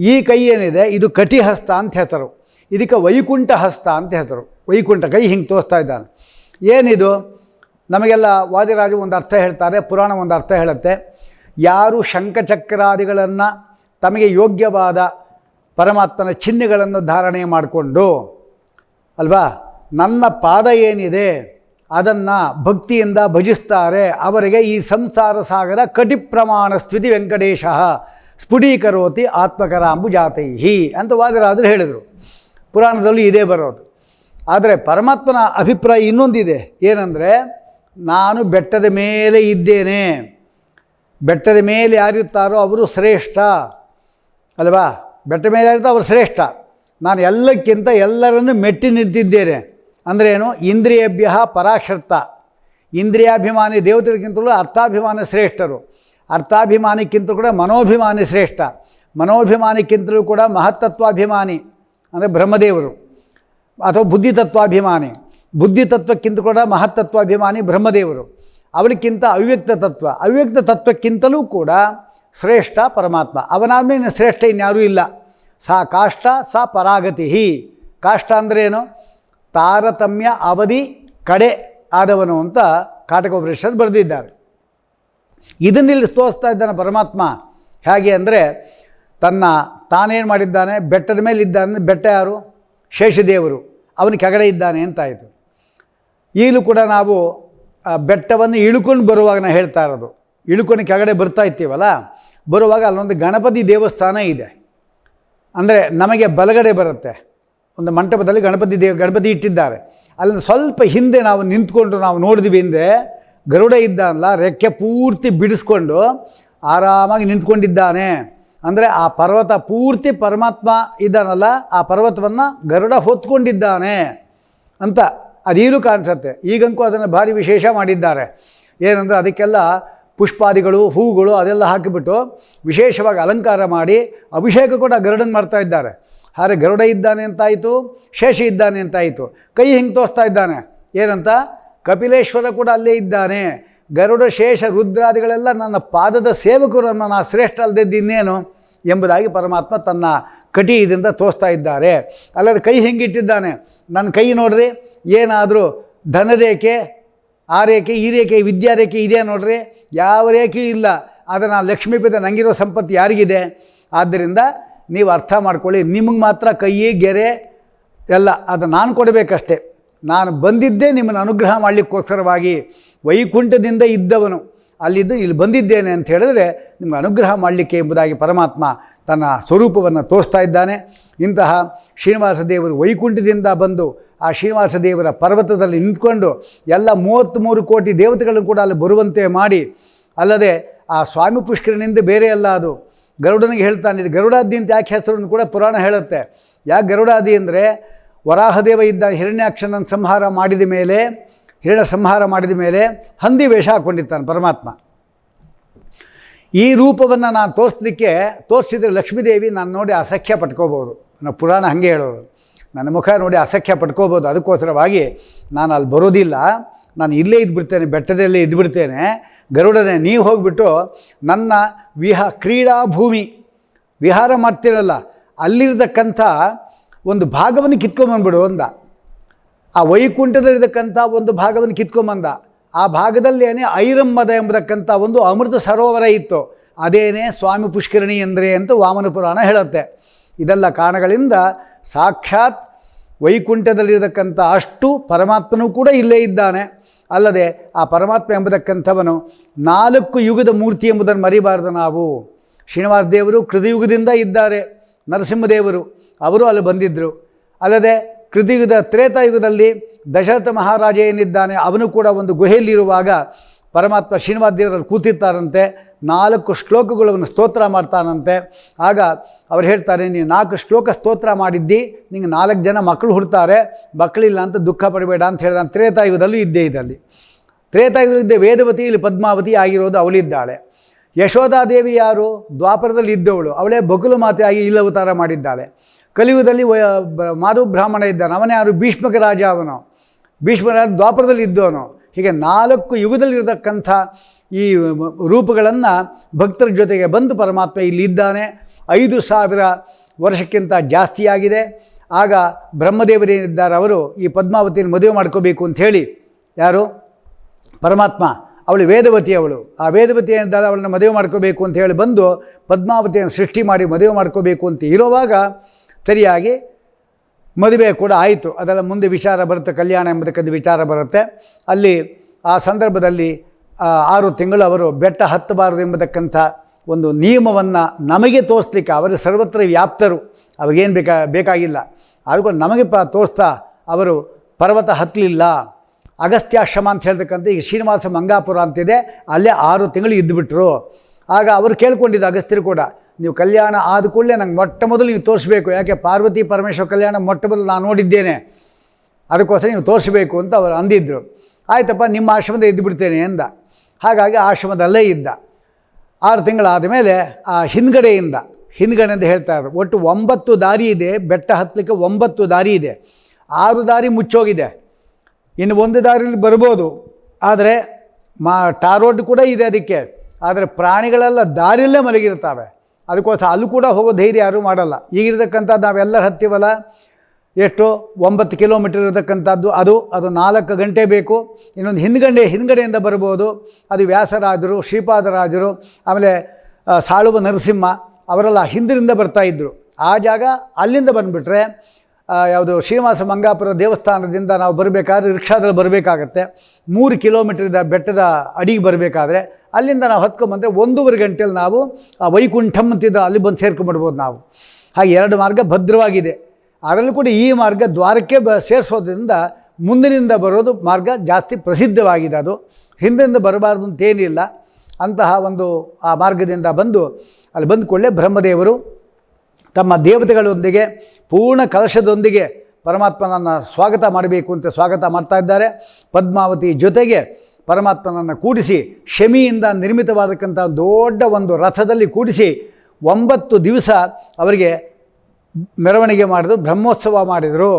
ಈ ಕೈ ಏನಿದೆ? ಇದು ಕಟಿಹಸ್ತ ಅಂತ ಹೇಳ್ತರು ಇದಕ್ಕೆ ವೈಕುಂಠ ಹಸ್ತ ಅಂತ ಹೇಳ್ತಾರೆ ವೈಕುಂಠ ಕೈ ಹಿಂಗೆ ತೋರಿಸ್ತಾ ಇದ್ದಾನೆ. ಏನಿದು? ನಮಗೆಲ್ಲ ವಾದಿರಾಜು ಒಂದು ಅರ್ಥ ಹೇಳ್ತಾರೆ, ಪುರಾಣ ಒಂದು ಅರ್ಥ ಹೇಳುತ್ತೆ. ಯಾರು ಶಂಖಚಕ್ರಾದಿಗಳನ್ನು ತಮಗೆ ಯೋಗ್ಯವಾದ ಪರಮಾತ್ಮನ ಚಿಹ್ನೆಗಳನ್ನು ಧಾರಣೆ ಮಾಡಿಕೊಂಡು, ಅಲ್ವಾ? ನನ್ನ ಪಾದ ಏನಿದೆ? ಅದನ್ನು ಭಕ್ತಿಯಿಂದ ಭಜಿಸ್ತಾರೆ. ಅವರಿಗೆ ಈ ಸಂಸಾರ ಸಾಗರ ಕಟಿ ಪ್ರಮಾಣ ಸ್ಥಿತಿ ವೆಂಕಟೇಶ. ಸ್ಫುಟೀಕರೋತಿ ಆತ್ಮಕರಾಂಬುಜಾತೈಹಿ ಅಂತ ವಾದಿರಾದರು ಹೇಳಿದರು. ಪುರಾಣದಲ್ಲಿ ಇದೇ ಬರೋದು. ಆದರೆ ಪರಮಾತ್ಮನ ಅಭಿಪ್ರಾಯ ಇನ್ನೊಂದಿದೆ. ಏನಂದರೆ, ನಾನು ಬೆಟ್ಟದ ಮೇಲೆ ಇದ್ದೇನೆ. ಬೆಟ್ಟದ ಮೇಲೆ ಯಾರಿರ್ತಾರೋ ಅವರು ಶ್ರೇಷ್ಠ. ಅಲ್ವಾ? ಬೆಟ್ಟ ಮೇಲೆ ಯಾರಿರ್ತಾರೋ ಅವರು ಶ್ರೇಷ್ಠ. ನಾನು ಎಲ್ಲಕ್ಕಿಂತ ಎಲ್ಲರನ್ನು ಮೆಟ್ಟಿ ನಿಂತಿದ್ದೇನೆ. ಅಂದ್ರೇನು ಇಂದ್ರಿಯಭ್ಯ ಪರಾಕ್ಷರ್ಥ ಇಂದ್ರಿಯಾಭಿಮಾನಿ ದೇವತೆಗಿಂತಲೂ ಅರ್ಥಾಭಿಮಾನ ಶ್ರೇಷ್ಠರು. ಅರ್ಥಾಭಿಮಾನಿಕ್ಕಿಂತ ಕೂಡ ಮನೋಭಿಮಾನಿ ಶ್ರೇಷ್ಠ. ಮನೋಭಿಮಾನಿಕ್ಕಿಂತಲೂ ಕೂಡ ಮಹತ್ತತ್ವಾಭಿಮಾನಿ, ಅಂದರೆ ಬ್ರಹ್ಮದೇವರು ಅಥವಾ ಬುದ್ಧಿತತ್ವಾಭಿಮಾನಿ. ಬುದ್ಧಿತತ್ವಕ್ಕಿಂತ ಕೂಡ ಮಹತ್ತತ್ವಾಭಿಮಾನಿ ಬ್ರಹ್ಮದೇವರು. ಅವಳಿಗಿಂತ ಅವ್ಯಕ್ತ ತತ್ವ ಅವ್ಯಕ್ತ ತತ್ವಕ್ಕಿಂತಲೂ ಕೂಡ ಶ್ರೇಷ್ಠ ಪರಮಾತ್ಮ. ಅವನಾದ್ಮೇಲೆ ಶ್ರೇಷ್ಠ ಇನ್ಯಾರೂ ಇಲ್ಲ. ಸಾ ಕಾಷ್ಟ, ಸಾ ಪರಾಗತಿ ಕಾಷ್ಟ ಅಂದ್ರೇನು ತಾರತಮ್ಯ, ಅವಧಿ, ಕಡೆ ಆದವನು ಅಂತ ಕಾಟಕೋಪರಿಷತ್ ಬರೆದಿದ್ದಾರೆ. ಇದನ್ನಿಲ್ಲಿ ತೋರಿಸ್ತಾ ಇದ್ದಾನೆ ಪರಮಾತ್ಮ. ಹೇಗೆ ಅಂದರೆ ತನ್ನ ತಾನೇನು ಮಾಡಿದ್ದಾನೆ, ಬೆಟ್ಟದ ಮೇಲೆ ಇದ್ದಾನೆ ಬೆಟ್ಟ ಯಾರು? ಶೇಷದೇವರು. ಅವನ ಕೆಗಡೆ ಇದ್ದಾನೆ ಅಂತಾಯಿತು ಈಗಲೂ ಕೂಡ ನಾವು ಬೆಟ್ಟವನ್ನು ಇಳ್ಕೊಂಡು ಬರುವಾಗ ನಾನು ಹೇಳ್ತಾ ಇರೋದು. ಇಳ್ಕೊಂಡು ಕೆಳಗಡೆ ಬರ್ತಾ ಇರ್ತೀವಲ್ಲ, ಬರುವಾಗ ಅಲ್ಲೊಂದು ಗಣಪತಿ ದೇವಸ್ಥಾನ ಇದೆ. ಅಂದರೆ ನಮಗೆ ಬಲಗಡೆ ಬರುತ್ತೆ. ಒಂದು ಮಂಟಪದಲ್ಲಿ ಗಣಪತಿ ದೇವ, ಗಣಪತಿ ಇಟ್ಟಿದ್ದಾರೆ. ಅಲ್ಲಿಂದ ಸ್ವಲ್ಪ ಹಿಂದೆ ನಾವು ನಿಂತ್ಕೊಂಡು ನಾವು ನೋಡಿದ್ವಿ ಹಿಂದೆ ಗರುಡ ಇದ್ದಾನಲ್ಲ, ರೆಕ್ಕೆ ಪೂರ್ತಿ ಬಿಡಿಸ್ಕೊಂಡು ಆರಾಮಾಗಿ ನಿಂತ್ಕೊಂಡಿದ್ದಾನೆ. ಅಂದರೆ ಆ ಪರ್ವತ ಪೂರ್ತಿ ಪರಮಾತ್ಮ ಇದ್ದಾನಲ್ಲ, ಆ ಪರ್ವತವನ್ನು ಗರುಡ ಹೊತ್ಕೊಂಡಿದ್ದಾನೆ ಅಂತ ಅದೇನು ಕಾಣಿಸುತ್ತೆ. ಈಗಂತೂ ಅದನ್ನು ಭಾರಿ ವಿಶೇಷ ಮಾಡಿದ್ದಾರೆ. ಏನಂದರೆ ಅದಕ್ಕೆಲ್ಲ ಪುಷ್ಪಾದಿಗಳು, ಹೂಗಳು ಅದೆಲ್ಲ ಹಾಕಿಬಿಟ್ಟು ವಿಶೇಷವಾಗಿ ಅಲಂಕಾರ ಮಾಡಿ ಅಭಿಷೇಕ ಕೂಡ ಗರುಡನ್ ಮಾಡ್ತಾ ಇದ್ದಾರೆ. ಆದರೆ ಗರುಡ ಇದ್ದಾನೆ ಅಂತಾಯಿತು, ಶೇಷ ಇದ್ದಾನೆ ಅಂತಾಯಿತು. ಕೈ ಹಿಂಗೆ ತೋರಿಸ್ತಾ ಇದ್ದಾನೆ? ಏನಂತ? ಕಪಿಲೇಶ್ವರ ಕೂಡ ಅಲ್ಲೇ ಇದ್ದಾನೆ. ಗರುಡ, ಶೇಷ, ರುದ್ರಾದಿಗಳೆಲ್ಲ ನನ್ನ ಪಾದದ ಸೇವಕರು ನಾನು ಶ್ರೇಷ್ಠ ಇನ್ನೇನು ಎಂಬುದಾಗಿ ಪರಮಾತ್ಮ ತನ್ನ ಕಟಿಯಿಂದ ತೋರಿಸ್ತಾ ಇದ್ದಾರೆ. ಅಲ್ಲದೆ ಕೈ ಹಿಂಗಿಟ್ಟಿದ್ದಾನೆ. ನನ್ನ ಕೈ ನೋಡ್ರಿ, ಏನಾದರೂ ಧನರೇಖೆ ಆ ರೇಖೆ, ಈ ರೇಖೆ, ವಿದ್ಯಾ ರೇಖೆ ಇದೆ ನೋಡ್ರಿ. ಯಾವ ರೇಖೆಯೂ ಇಲ್ಲ. ಆದರೆ ನಾನು ಲಕ್ಷ್ಮೀಪದ ನನಗಿರೋ ಸಂಪತ್ತು ಯಾರಿಗಿದೆ? ಆದ್ದರಿಂದ ನೀವು ಅರ್ಥ ಮಾಡ್ಕೊಳ್ಳಿ, ನಿಮಗೆ ಮಾತ್ರ ಕೈ, ಗೆರೆ ಎಲ್ಲ ಅದು ನಾನು ಕೊಡಬೇಕಷ್ಟೆ. ನಾನು ಬಂದಿದ್ದೇ ನಿಮ್ಮನ್ನು ಅನುಗ್ರಹ ಮಾಡಲಿಕ್ಕೋಸ್ಕರವಾಗಿ ವೈಕುಂಠದಿಂದ ಇದ್ದವನು. ಅಲ್ಲಿದ್ದು ಇಲ್ಲಿ ಬಂದಿದ್ದೇನೆ ಅಂತ ಹೇಳಿದ್ರೆ ನಿಮ್ಗೆ ಅನುಗ್ರಹ ಮಾಡಲಿಕ್ಕೆ ಎಂಬುದಾಗಿ ಪರಮಾತ್ಮ ತನ್ನ ಸ್ವರೂಪವನ್ನು ತೋರಿಸ್ತಾ ಇದ್ದಾನೆ. ಇಂತಹ ಶ್ರೀನಿವಾಸ ದೇವರು ವೈಕುಂಠದಿಂದ ಬಂದು ಆ ಶ್ರೀನಿವಾಸ ದೇವರ ಪರ್ವತದಲ್ಲಿ ನಿಂತ್ಕೊಂಡು ಎಲ್ಲ ಮೂವತ್ತ್ಮೂರು ಕೋಟಿ ದೇವತೆಗಳನ್ನು ಕೂಡ ಅಲ್ಲಿ ಬರುವಂತೆ ಮಾಡಿ, ಅಲ್ಲದೆ ಆ ಸ್ವಾಮಿ ಪುಷ್ಕರನಿಂದ ಬೇರೆ ಅಲ್ಲ ಅದು. ಗರುಡನಿಗೆ ಹೇಳ್ತಾನೆ, ಇದು ಗರುಡಾದಿ ಅಂತ ಯಾಕೆ ಹೆಸರನ್ನು ಕೂಡ ಪುರಾಣ ಹೇಳುತ್ತೆ. ಯಾಕೆ ಗರುಡಾದಿ ಅಂದರೆ ವರಾಹದೇವ ಇದ್ದ ಹಿರಣ್ಯಾಕ್ಷನ ಸಂಹಾರ ಮಾಡಿದ ಮೇಲೆ ಹಿರಣ್ಯ ಸಂಹಾರ ಮಾಡಿದ ಮೇಲೆ ಹಂದಿ ವೇಷ ಹಾಕ್ಕೊಂಡಿರ್ತಾನೆ ಪರಮಾತ್ಮ. ಈ ರೂಪವನ್ನು ನಾನು ತೋರಿಸ್ಲಿಕ್ಕೆ, ತೋರಿಸಿದ್ರೆ ಲಕ್ಷ್ಮೀದೇವಿ ನಾನು ನೋಡಿ ಅಸಖ್ಯ ಪಟ್ಕೋಬೋದು. ನನ್ನ ಪುರಾಣ ಹಾಗೆ ಹೇಳೋರು. ನನ್ನ ಮುಖ ನೋಡಿ ಅಸಖ್ಯ ಪಟ್ಕೋಬೋದು. ಅದಕ್ಕೋಸ್ಕರವಾಗಿ ನಾನು ಅಲ್ಲಿ ಬರೋದಿಲ್ಲ. ನಾನು ಇಲ್ಲೇ ಇದ್ಬಿಡ್ತೇನೆ, ಬೆಟ್ಟದಲ್ಲೇ ಇದ್ಬಿಡ್ತೇನೆ. ಗರುಡನೆ, ನೀವು ಹೋಗಿಬಿಟ್ಟು ನನ್ನ ವಿಹ ಕ್ರೀಡಾ ಭೂಮಿ ವಿಹಾರ ಮಾಡ್ತಿರಲ್ಲ. ಅಲ್ಲಿರ್ತಕ್ಕಂಥ ಒಂದು ಭಾಗವನ್ನು ಕಿತ್ಕೊಂಬಂದ್ಬಿಡು ಅಂದ. ಆ ವೈಕುಂಠದಲ್ಲಿರ್ತಕ್ಕಂಥ ಒಂದು ಭಾಗವನ್ನು ಕಿತ್ಕೊಂಬಂದ. ಆ ಭಾಗದಲ್ಲೇನೆ ಐರಮ್ಮದ ಎಂಬತಕ್ಕಂಥ ಒಂದು ಅಮೃತ ಸರೋವರ ಇತ್ತು, ಅದೇನೇ ಸ್ವಾಮಿ ಪುಷ್ಕರಣಿ ಎಂದರೆ ಅಂತ ವಾಮನ ಪುರಾಣ ಹೇಳುತ್ತೆ. ಇದೆಲ್ಲ ಕಾರಣಗಳಿಂದ ಸಾಕ್ಷಾತ್ ವೈಕುಂಠದಲ್ಲಿರತಕ್ಕಂಥ ಅಷ್ಟು ಪರಮಾತ್ಮನೂ ಕೂಡ ಇಲ್ಲೇ ಇದ್ದಾನೆ. ಅಲ್ಲದೆ ಆ ಪರಮಾತ್ಮ ಎಂಬತಕ್ಕಂಥವನು ನಾಲ್ಕು ಯುಗದ ಮೂರ್ತಿ ಎಂಬುದನ್ನು ಮರಿಬಾರದು ನಾವು. ಶ್ರೀನಿವಾಸ ದೇವರು ಕೃತಯುಗದಿಂದ ಇದ್ದಾರೆ. ನರಸಿಂಹದೇವರು ಅವರು ಅಲ್ಲಿ ಬಂದಿದ್ದರು ಅಲ್ಲದೆ ಕೃತಿಯುಗದ ತ್ರೇತಾಯುಗದಲ್ಲಿ ದಶರಥ ಮಹಾರಾಜ ಏನಿದ್ದಾನೆ ಅವನು ಕೂಡ ಒಂದು ಗುಹೆಯಲ್ಲಿರುವಾಗ ಪರಮಾತ್ಮ ಶ್ರೀನಿವಾಸ ಕೂತಿರ್ತಾರಂತೆ, ನಾಲ್ಕು ಶ್ಲೋಕಗಳನ್ನು ಸ್ತೋತ್ರ ಮಾಡ್ತಾನಂತೆ. ಆಗ ಅವ್ರು ಹೇಳ್ತಾರೆ ನೀವು ನಾಲ್ಕು ಶ್ಲೋಕ ಸ್ತೋತ್ರ ಮಾಡಿದ್ದಿ, ನಿಂಗೆ ನಾಲ್ಕು ಜನ ಮಕ್ಕಳು ಹುಡ್ತಾರೆ, ಮಕ್ಕಳಿಲ್ಲ ಅಂತ ದುಃಖ ಪಡಬೇಡ ಅಂತ ಹೇಳಿದ ತ್ರೇತಾಯುಗದಲ್ಲೂ ಇದ್ದೇ ಇದ್ದಲ್ಲಿ ತ್ರೇತಾಯುಗದಲ್ಲಿದ್ದ ವೇದವತಿ ಇಲ್ಲಿ ಪದ್ಮಾವತಿ ಆಗಿರೋದು ಅವಳಿದ್ದಾಳೆ. ಯಶೋಧಾದೇವಿ ಯಾರು? ದ್ವಾಪರದಲ್ಲಿ ಇದ್ದವಳು. ಅವಳೇ ಬಗುಲು ಮಾತೆಯಾಗಿ ಇಲ್ಲಿ ಅವತಾರ ಮಾಡಿದ್ದಾಳೆ. ಕಲಿಯುಗದಲ್ಲಿ ಮಾಧವ ಬ್ರಾಹ್ಮಣ ಇದ್ದಾನೆ. ಅವನೇ ಯಾರು? ಭೀಷ್ಮಕ ರಾಜ ಅವನು. ಭೀಷ್ಮರಾಜ ದ್ವಾಪರದಲ್ಲಿ ಇದ್ದವನು ಹೀಗೆ ನಾಲ್ಕು ಯುಗದಲ್ಲಿರತಕ್ಕಂಥ ಈ ರೂಪಗಳನ್ನು ಭಕ್ತರ ಜೊತೆಗೆ ಬಂದು ಪರಮಾತ್ಮ ಇಲ್ಲಿ ಇದ್ದಾನೆ. ಐದು ಸಾವಿರ ವರ್ಷಕ್ಕಿಂತ ಜಾಸ್ತಿಯಾಗಿದೆ ಆಗ ಬ್ರಹ್ಮದೇವರೇನಿದ್ದಾರೆ ಅವರು ಈ ಪದ್ಮಾವತಿಯನ್ನು ಮದುವೆ ಮಾಡ್ಕೋಬೇಕು ಅಂತ ಹೇಳಿ. ಯಾರು? ಪರಮಾತ್ಮ. ಅವಳು ವೇದವತಿ ಅವಳು. ಆ ವೇದವತಿ ಏನಿದ್ದಾಳೆ? ಅವಳನ್ನ ಮದುವೆ ಮಾಡ್ಕೋಬೇಕು ಅಂತ ಹೇಳಿ ಬಂದು ಪದ್ಮಾವತಿಯನ್ನು ಸೃಷ್ಟಿ ಮಾಡಿ ಮದುವೆ ಮಾಡ್ಕೋಬೇಕು ಅಂತ ಇರುವಾಗ ಸರಿಯಾಗಿ ಮದುವೆ ಕೂಡ ಆಯಿತು. ಅದೆಲ್ಲ ಮುಂದೆ ವಿಚಾರ ಬರುತ್ತೆ, ಕಲ್ಯಾಣ ಎಂಬತಕ್ಕಂಥ ವಿಚಾರ ಬರುತ್ತೆ. ಅಲ್ಲಿ ಆ ಸಂದರ್ಭದಲ್ಲಿ ಆರು ತಿಂಗಳು ಅವರು ಬೆಟ್ಟ ಹತ್ತಬಾರದು ಎಂಬತಕ್ಕಂಥ ಒಂದು ನಿಯಮವನ್ನು ನಮಗೆ ತೋರಿಸ್ಲಿಕ್ಕೆ ಅವರು ಸರ್ವತ್ರ ವ್ಯಾಪ್ತರು. ಅವ್ರಿಗೇನು ಬೇಕಾ, ಬೇಕಾಗಿಲ್ಲ. ಆದ್ರೂ ನಮಗೆ ಪ ತೋರಿಸ್ತಾ ಅವರು ಪರ್ವತ ಹತ್ತಲಿಲ್ಲ. ಅಗಸ್ತ್ಯಾಶ್ರಮ ಅಂತ ಹೇಳ್ತಕ್ಕಂಥ ಈಗ ಶ್ರೀನಿವಾಸ ಮಂಗಾಪುರ ಅಂತಿದೆ. ಅಲ್ಲೇ ಆರು ತಿಂಗಳು ಇದ್ದುಬಿಟ್ರು ಆಗ ಅವರು ಕೇಳ್ಕೊಂಡಿದ್ದು ಅಗಸ್ತ್ಯರು ಕೂಡ ನೀವು ಕಲ್ಯಾಣ ಆದ ಕೂಡಲೇ ನಂಗೆ ಮೊಟ್ಟ ಮೊದಲು ನೀವು ತೋರಿಸ್ಬೇಕು. ಯಾಕೆ ಪಾರ್ವತಿ ಪರಮೇಶ್ವರ ಕಲ್ಯಾಣ ಮೊಟ್ಟ ಮೊದಲು ನಾನು ನೋಡಿದ್ದೇನೆ. ಅದಕ್ಕೋಸ್ಕರ ನೀವು ತೋರಿಸಬೇಕು ಅಂತ ಅವರು ಅಂದಿದ್ದರು ಆಯ್ತಪ್ಪ, ನಿಮ್ಮ ಆಶ್ರಮದ ಇದ್ದು ಬಿಡ್ತೇನೆ ಎಂದ. ಹಾಗಾಗಿ ಆಶ್ರಮದಲ್ಲೇ ಇದ್ದ. ಆರು ತಿಂಗಳಾದ ಮೇಲೆ ಆ ಹಿಂದ್ಗಡೆಯಿಂದ, ಹಿಂದ್ಗಡೆ ಅಂತ ಹೇಳ್ತಾ ಇದ್ರು. ಒಟ್ಟು ಒಂಬತ್ತು ದಾರಿ ಇದೆ, ಬೆಟ್ಟ ಹತ್ತಲಿಕ್ಕೆ ಒಂಬತ್ತು ದಾರಿ ಇದೆ. ಆರು ದಾರಿ ಮುಚ್ಚೋಗಿದೆ. ಇನ್ನು ಒಂದು ದಾರಿಯಲ್ಲಿ ಬರ್ಬೋದು. ಆದರೆ ಮಾ ಟಾರೋಡ್ ರೋಡ್ ಕೂಡ ಇದೆ ಅದಕ್ಕೆ. ಆದರೆ ಪ್ರಾಣಿಗಳೆಲ್ಲ ದಾರಿಯಲ್ಲೇ ಮಲಗಿರ್ತವೆ ಅದಕ್ಕೋಸ್ಕರ ಅಲ್ಲೂ ಕೂಡ ಹೋಗೋ ಧೈರ್ಯ ಯಾರೂ ಮಾಡಲ್ಲ. ಈಗಿರ್ತಕ್ಕಂಥ ನಾವೆಲ್ಲರೂ ಹತ್ತೀವಲ್ಲ, ಎಷ್ಟು ಒಂಬತ್ತು ಕಿಲೋಮೀಟರ್ ಇರತಕ್ಕಂಥದ್ದು, ಅದು ಅದು ನಾಲ್ಕು ಗಂಟೆ ಬೇಕು. ಇನ್ನೊಂದು ಹಿಂದ್ಗಡೆ, ಹಿಂದ್ಗಡೆಯಿಂದ ಬರ್ಬೋದು. ಅದು ವ್ಯಾಸರಾಜರು, ಶ್ರೀಪಾದರಾಜರು, ಆಮೇಲೆ ಸಾಳುವ ನರಸಿಂಹ, ಅವರೆಲ್ಲ ಹಿಂದಿನಿಂದ ಬರ್ತಾಯಿದ್ರು ಆ ಜಾಗ ಅಲ್ಲಿಂದ ಬಂದುಬಿಟ್ರೆ ಯಾವುದು ಶ್ರೀನಿವಾಸ ಮಂಗಾಪುರ ದೇವಸ್ಥಾನದಿಂದ ನಾವು ಬರಬೇಕಾದ್ರೆ ರಿಕ್ಷಾದಲ್ಲಿ ಬರಬೇಕಾಗತ್ತೆ. ಮೂರು ಕಿಲೋಮೀಟರ್ ಬೆಟ್ಟದ ಅಡಿಗೆ ಬರಬೇಕಾದ್ರೆ ಅಲ್ಲಿಂದ ನಾವು ಹತ್ಕೊಂಬಂದರೆ ಒಂದೂವರೆ ಗಂಟೆಯಲ್ಲಿ ನಾವು, ಆ ವೈಕುಂಠಂ ಅಂತಿದ್ರೆ ಅಲ್ಲಿ ಬಂದು ಸೇರ್ಕೊಂಡ್ಬಿಡ್ಬೋದು ನಾವು. ಹಾಗೆ ಎರಡು ಮಾರ್ಗ ಭದ್ರವಾಗಿದೆ. ಅದರಲ್ಲೂ ಕೂಡ ಈ ಮಾರ್ಗ ದ್ವಾರಕ್ಕೆ ಬ ಸೇರಿಸೋದ್ರಿಂದ ಮುಂದಿನಿಂದ ಬರೋದು ಮಾರ್ಗ ಜಾಸ್ತಿ ಪ್ರಸಿದ್ಧವಾಗಿದೆ ಅದು. ಹಿಂದಿನಿಂದ ಬರಬಾರ್ದು ಅಂತೇನಿಲ್ಲ. ಅಂತಹ ಒಂದು, ಆ ಮಾರ್ಗದಿಂದ ಬಂದು, ಅಲ್ಲಿ ಬಂದ ಕೂಡಲೇ ಬ್ರಹ್ಮದೇವರು ತಮ್ಮ ದೇವತೆಗಳೊಂದಿಗೆ, ಪೂರ್ಣ ಕಲಶದೊಂದಿಗೆ ಪರಮಾತ್ಮನನ್ನು ಸ್ವಾಗತ ಮಾಡಬೇಕು ಅಂತ ಸ್ವಾಗತ ಮಾಡ್ತಾ ಇದ್ದಾರೆ. ಪದ್ಮಾವತಿ ಜೊತೆಗೆ ಪರಮಾತ್ಮನನ್ನು ಕೂಡಿಸಿ, ಶಮಿಯಿಂದ ನಿರ್ಮಿತವಾದಕ್ಕಂಥ ದೊಡ್ಡ ಒಂದು ರಥದಲ್ಲಿ ಕೂಡಿಸಿ, ಒಂಬತ್ತು ದಿವಸ ಅವರಿಗೆ ಮೆರವಣಿಗೆ ಮಾಡಿದ್ರು, ಬ್ರಹ್ಮೋತ್ಸವ ಮಾಡಿದರು.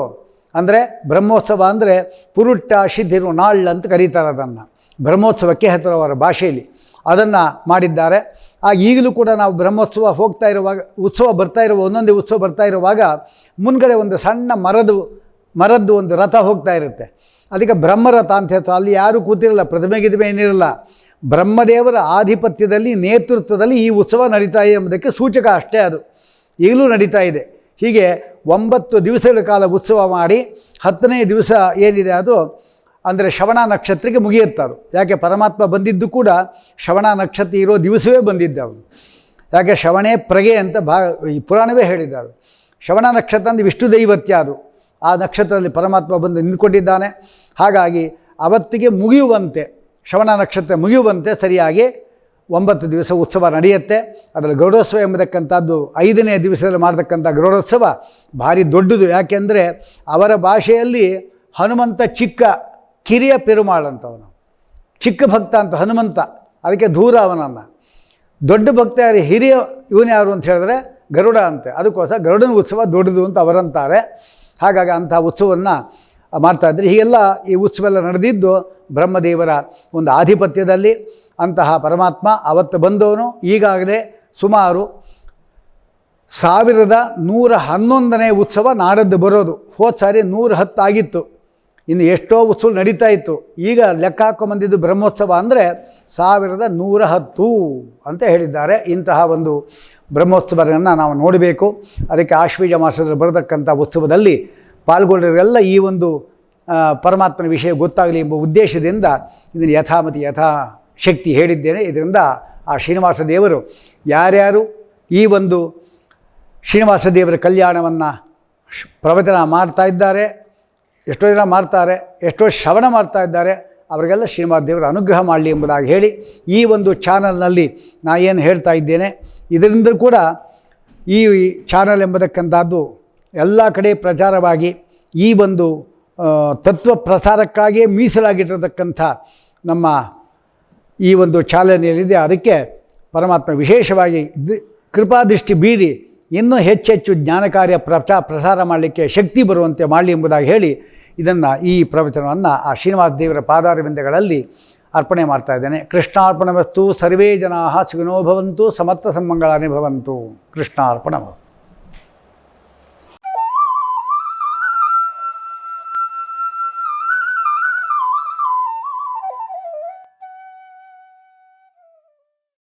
ಅಂದರೆ ಬ್ರಹ್ಮೋತ್ಸವ ಅಂದರೆ ಪುರುಟ್ಟ ಶಿದ್ಧಿರು ನಾಳ್ ಅಂತ ಕರೀತಾರೆ ಅದನ್ನು. ಬ್ರಹ್ಮೋತ್ಸವಕ್ಕೆ ಹೆಸರು ಅವರ ಭಾಷೆಯಲ್ಲಿ ಅದನ್ನು ಮಾಡಿದ್ದಾರೆ. ಆ ಈಗಲೂ ಕೂಡ ನಾವು ಬ್ರಹ್ಮೋತ್ಸವ ಹೋಗ್ತಾ ಇರುವಾಗ, ಉತ್ಸವ ಬರ್ತಾ ಇರುವ, ಒಂದೊಂದೇ ಉತ್ಸವ ಬರ್ತಾ ಇರುವಾಗ ಮುನ್ಗಡೆ ಒಂದು ಸಣ್ಣ ಮರದು ಮರದ್ದು ಒಂದು ರಥ ಹೋಗ್ತಾ ಇರುತ್ತೆ. ಅದಕ್ಕೆ ಬ್ರಹ್ಮರಥ ಅಂತ ಹೇಳ್ತಾರೆ. ಅಲ್ಲಿ ಯಾರೂ ಕೂತಿರಲ್ಲ ಪ್ರತಿಮೆ ಗಿದಿಮೆ ಏನಿರಲ್ಲ. ಬ್ರಹ್ಮದೇವರ ಆಧಿಪತ್ಯದಲ್ಲಿ, ನೇತೃತ್ವದಲ್ಲಿ ಈ ಉತ್ಸವ ನಡೀತಾ ಇದೆ ಎಂಬುದಕ್ಕೆ ಸೂಚಕ ಅಷ್ಟೇ ಅದು. ಈಗಲೂ ನಡೀತಾ ಇದೆ. ಹೀಗೆ ಒಂಬತ್ತು ದಿವಸಗಳ ಕಾಲ ಉತ್ಸವ ಮಾಡಿ, ಹತ್ತನೇ ದಿವಸ ಏನಿದೆ ಅದು, ಅಂದರೆ ಶ್ರವಣ ನಕ್ಷತ್ರಕ್ಕೆ ಮುಗಿಯುತ್ತಾರೆ ಅದು ಯಾಕೆ ಪರಮಾತ್ಮ ಬಂದಿದ್ದು ಕೂಡ ಶ್ರವಣ ನಕ್ಷತ್ರ ಇರೋ ದಿವಸವೇ ಬಂದಿದ್ದ ಅವನು. ಯಾಕೆ ಶ್ರವಣೇ ಪ್ರಗೆ ಅಂತ ಭಾ ಈ ಪುರಾಣವೇ ಹೇಳಿದ್ದಾರೆ ಶ್ರವಣ ನಕ್ಷತ್ರ ಅಂದರೆ ವಿಷ್ಣು ದೈವತ್ಯ ಅದು. ಆ ನಕ್ಷತ್ರದಲ್ಲಿ ಪರಮಾತ್ಮ ಬಂದು ನಿಂತ್ಕೊಂಡಿದ್ದಾನೆ. ಹಾಗಾಗಿ ಅವತ್ತಿಗೆ ಮುಗಿಯುವಂತೆ, ಶ್ರವಣ ನಕ್ಷತ್ರ ಮುಗಿಯುವಂತೆ ಸರಿಯಾಗಿ ಒಂಬತ್ತು ದಿವಸ ಉತ್ಸವ ನಡೆಯುತ್ತೆ. ಅದರಲ್ಲಿ ಗರುಡೋತ್ಸವ ಎಂಬತಕ್ಕಂಥದ್ದು ಐದನೇ ದಿವಸದಲ್ಲಿ ಮಾಡತಕ್ಕಂಥ ಗರುಡೋತ್ಸವ ಭಾರಿ ದೊಡ್ಡದು. ಯಾಕೆಂದರೆ ಅವರ ಭಾಷೆಯಲ್ಲಿ ಹನುಮಂತ ಚಿಕ್ಕ, ಕಿರಿಯ ಪೆರುಮಾಳ್ ಅಂತವನು ಚಿಕ್ಕ ಭಕ್ತ ಅಂತ ಹನುಮಂತ, ಅದಕ್ಕೆ ದೂರ ಅವನನ್ನು. ದೊಡ್ಡ ಭಕ್ತ ಯಾರು, ಹಿರಿಯ, ಇವನು ಯಾರು ಅಂತ ಹೇಳಿದ್ರೆ ಗರುಡ ಅಂತೆ. ಅದಕ್ಕೋಸ್ಕರ ಗರುಡನ ಉತ್ಸವ ದೊಡ್ಡದು ಅಂತ ಅವರಂತಾರೆ. ಹಾಗಾಗಿ ಅಂತಹ ಉತ್ಸವವನ್ನು ಇದ್ದರೆ ಹೀಗೆಲ್ಲ ಈ ಉತ್ಸವ ಎಲ್ಲ ನಡೆದಿದ್ದು ಬ್ರಹ್ಮದೇವರ ಒಂದು ಆಧಿಪತ್ಯದಲ್ಲಿ ಅಂತಹ ಪರಮಾತ್ಮ ಅವತ್ತು ಬಂದವನು ಈಗಾಗಲೇ ಸುಮಾರು ಸಾವಿರದ ನೂರ ಹನ್ನೊಂದನೇ ಉತ್ಸವ ನಾಡದ್ದು ಬರೋದು. ಹೋದ ಸಾರಿ ನೂರ ಹತ್ತಾಗಿತ್ತು ಇನ್ನು ಎಷ್ಟೋ ಉತ್ಸವ ನಡೀತಾ ಇತ್ತು. ಈಗ ಲೆಕ್ಕ ಹಾಕೊಂಬಂದಿದ್ದು ಬ್ರಹ್ಮೋತ್ಸವ ಅಂದರೆ ಸಾವಿರದ ನೂರ ಹತ್ತು ಅಂತ ಹೇಳಿದ್ದಾರೆ ಇಂತಹ ಒಂದು ಬ್ರಹ್ಮೋತ್ಸವವನ್ನು ನಾವು ನೋಡಬೇಕು. ಅದಕ್ಕೆ ಆಶ್ವೀಜ ಮಾಸದಲ್ಲಿ ಬರತಕ್ಕಂಥ ಉತ್ಸವದಲ್ಲಿ ಪಾಲ್ಗೊಂಡಿರೋರೆಲ್ಲ ಈ ಒಂದು ಪರಮಾತ್ಮನ ವಿಷಯ ಗೊತ್ತಾಗಲಿ ಎಂಬ ಉದ್ದೇಶದಿಂದ ಇದನ್ನು ಯಥಾಮತಿ ಯಥಾ ಶಕ್ತಿ ಹೇಳಿದ್ದೇನೆ. ಇದರಿಂದ ಆ ಶ್ರೀನಿವಾಸ ದೇವರು ಯಾರ್ಯಾರು ಈ ಒಂದು ಶ್ರೀನಿವಾಸ ದೇವರ ಕಲ್ಯಾಣವನ್ನು ಪ್ರವಚನ ಮಾಡ್ತಾ ಇದ್ದಾರೆ, ಎಷ್ಟೋ ಜನ ಮಾಡ್ತಾರೆ, ಎಷ್ಟೋ ಶ್ರವಣ ಮಾಡ್ತಾ ಇದ್ದಾರೆ, ಅವರಿಗೆಲ್ಲ ಶ್ರೀನಿವಾಸ ದೇವರ ಅನುಗ್ರಹ ಮಾಡಲಿ ಎಂಬುದಾಗಿ ಹೇಳಿ ಈ ಒಂದು ಚಾನಲ್ನಲ್ಲಿ ನಾನು ಏನು ಹೇಳ್ತಾ ಇದ್ದೇನೆ ಇದರಿಂದ ಕೂಡ ಈ ಚಾನಲ್ ಎಂಬತಕ್ಕಂಥದ್ದು ಎಲ್ಲ ಕಡೆ ಪ್ರಚಾರವಾಗಿ ಈ ಒಂದು ತತ್ವ ಪ್ರಸಾರಕ್ಕಾಗಿಯೇ ಮೀಸಲಾಗಿಟ್ಟಿರತಕ್ಕಂಥ ನಮ್ಮ ಈ ಒಂದು ಚಾಲನೆಯಲ್ಲಿದೆ. ಅದಕ್ಕೆ ಪರಮಾತ್ಮ ವಿಶೇಷವಾಗಿ ಕೃಪಾದೃಷ್ಟಿ ಬೀರಿ ಇನ್ನೂ ಹೆಚ್ಚೆಚ್ಚು ಜ್ಞಾನ ಕಾರ್ಯ ಪ್ರಚಾ ಪ್ರಸಾರ ಮಾಡಲಿಕ್ಕೆ ಶಕ್ತಿ ಬರುವಂತೆ ಮಾಡಲಿ ಎಂಬುದಾಗಿ ಹೇಳಿ ಇದನ್ನು ಈ ಪ್ರವಚನವನ್ನು ಆ ಶ್ರೀನಿವಾಸ ದೇವರ ಪಾದಾರವಿಂದಗಳಲ್ಲಿ ಅರ್ಪಣೆ ಮಾಡ್ತಾ ಇದ್ದೇನೆ. ಕೃಷ್ಣಾರ್ಪಣ ವಸ್ತು ಸರ್ವೇ ಜನಾ ಸುಖಿನೋ ಭವಂತು ಸಮರ್ಥ ಸಮ್ಮಂಗಳಾನಿ ಭವಂತು. ಕೃಷ್ಣಾರ್ಪಣ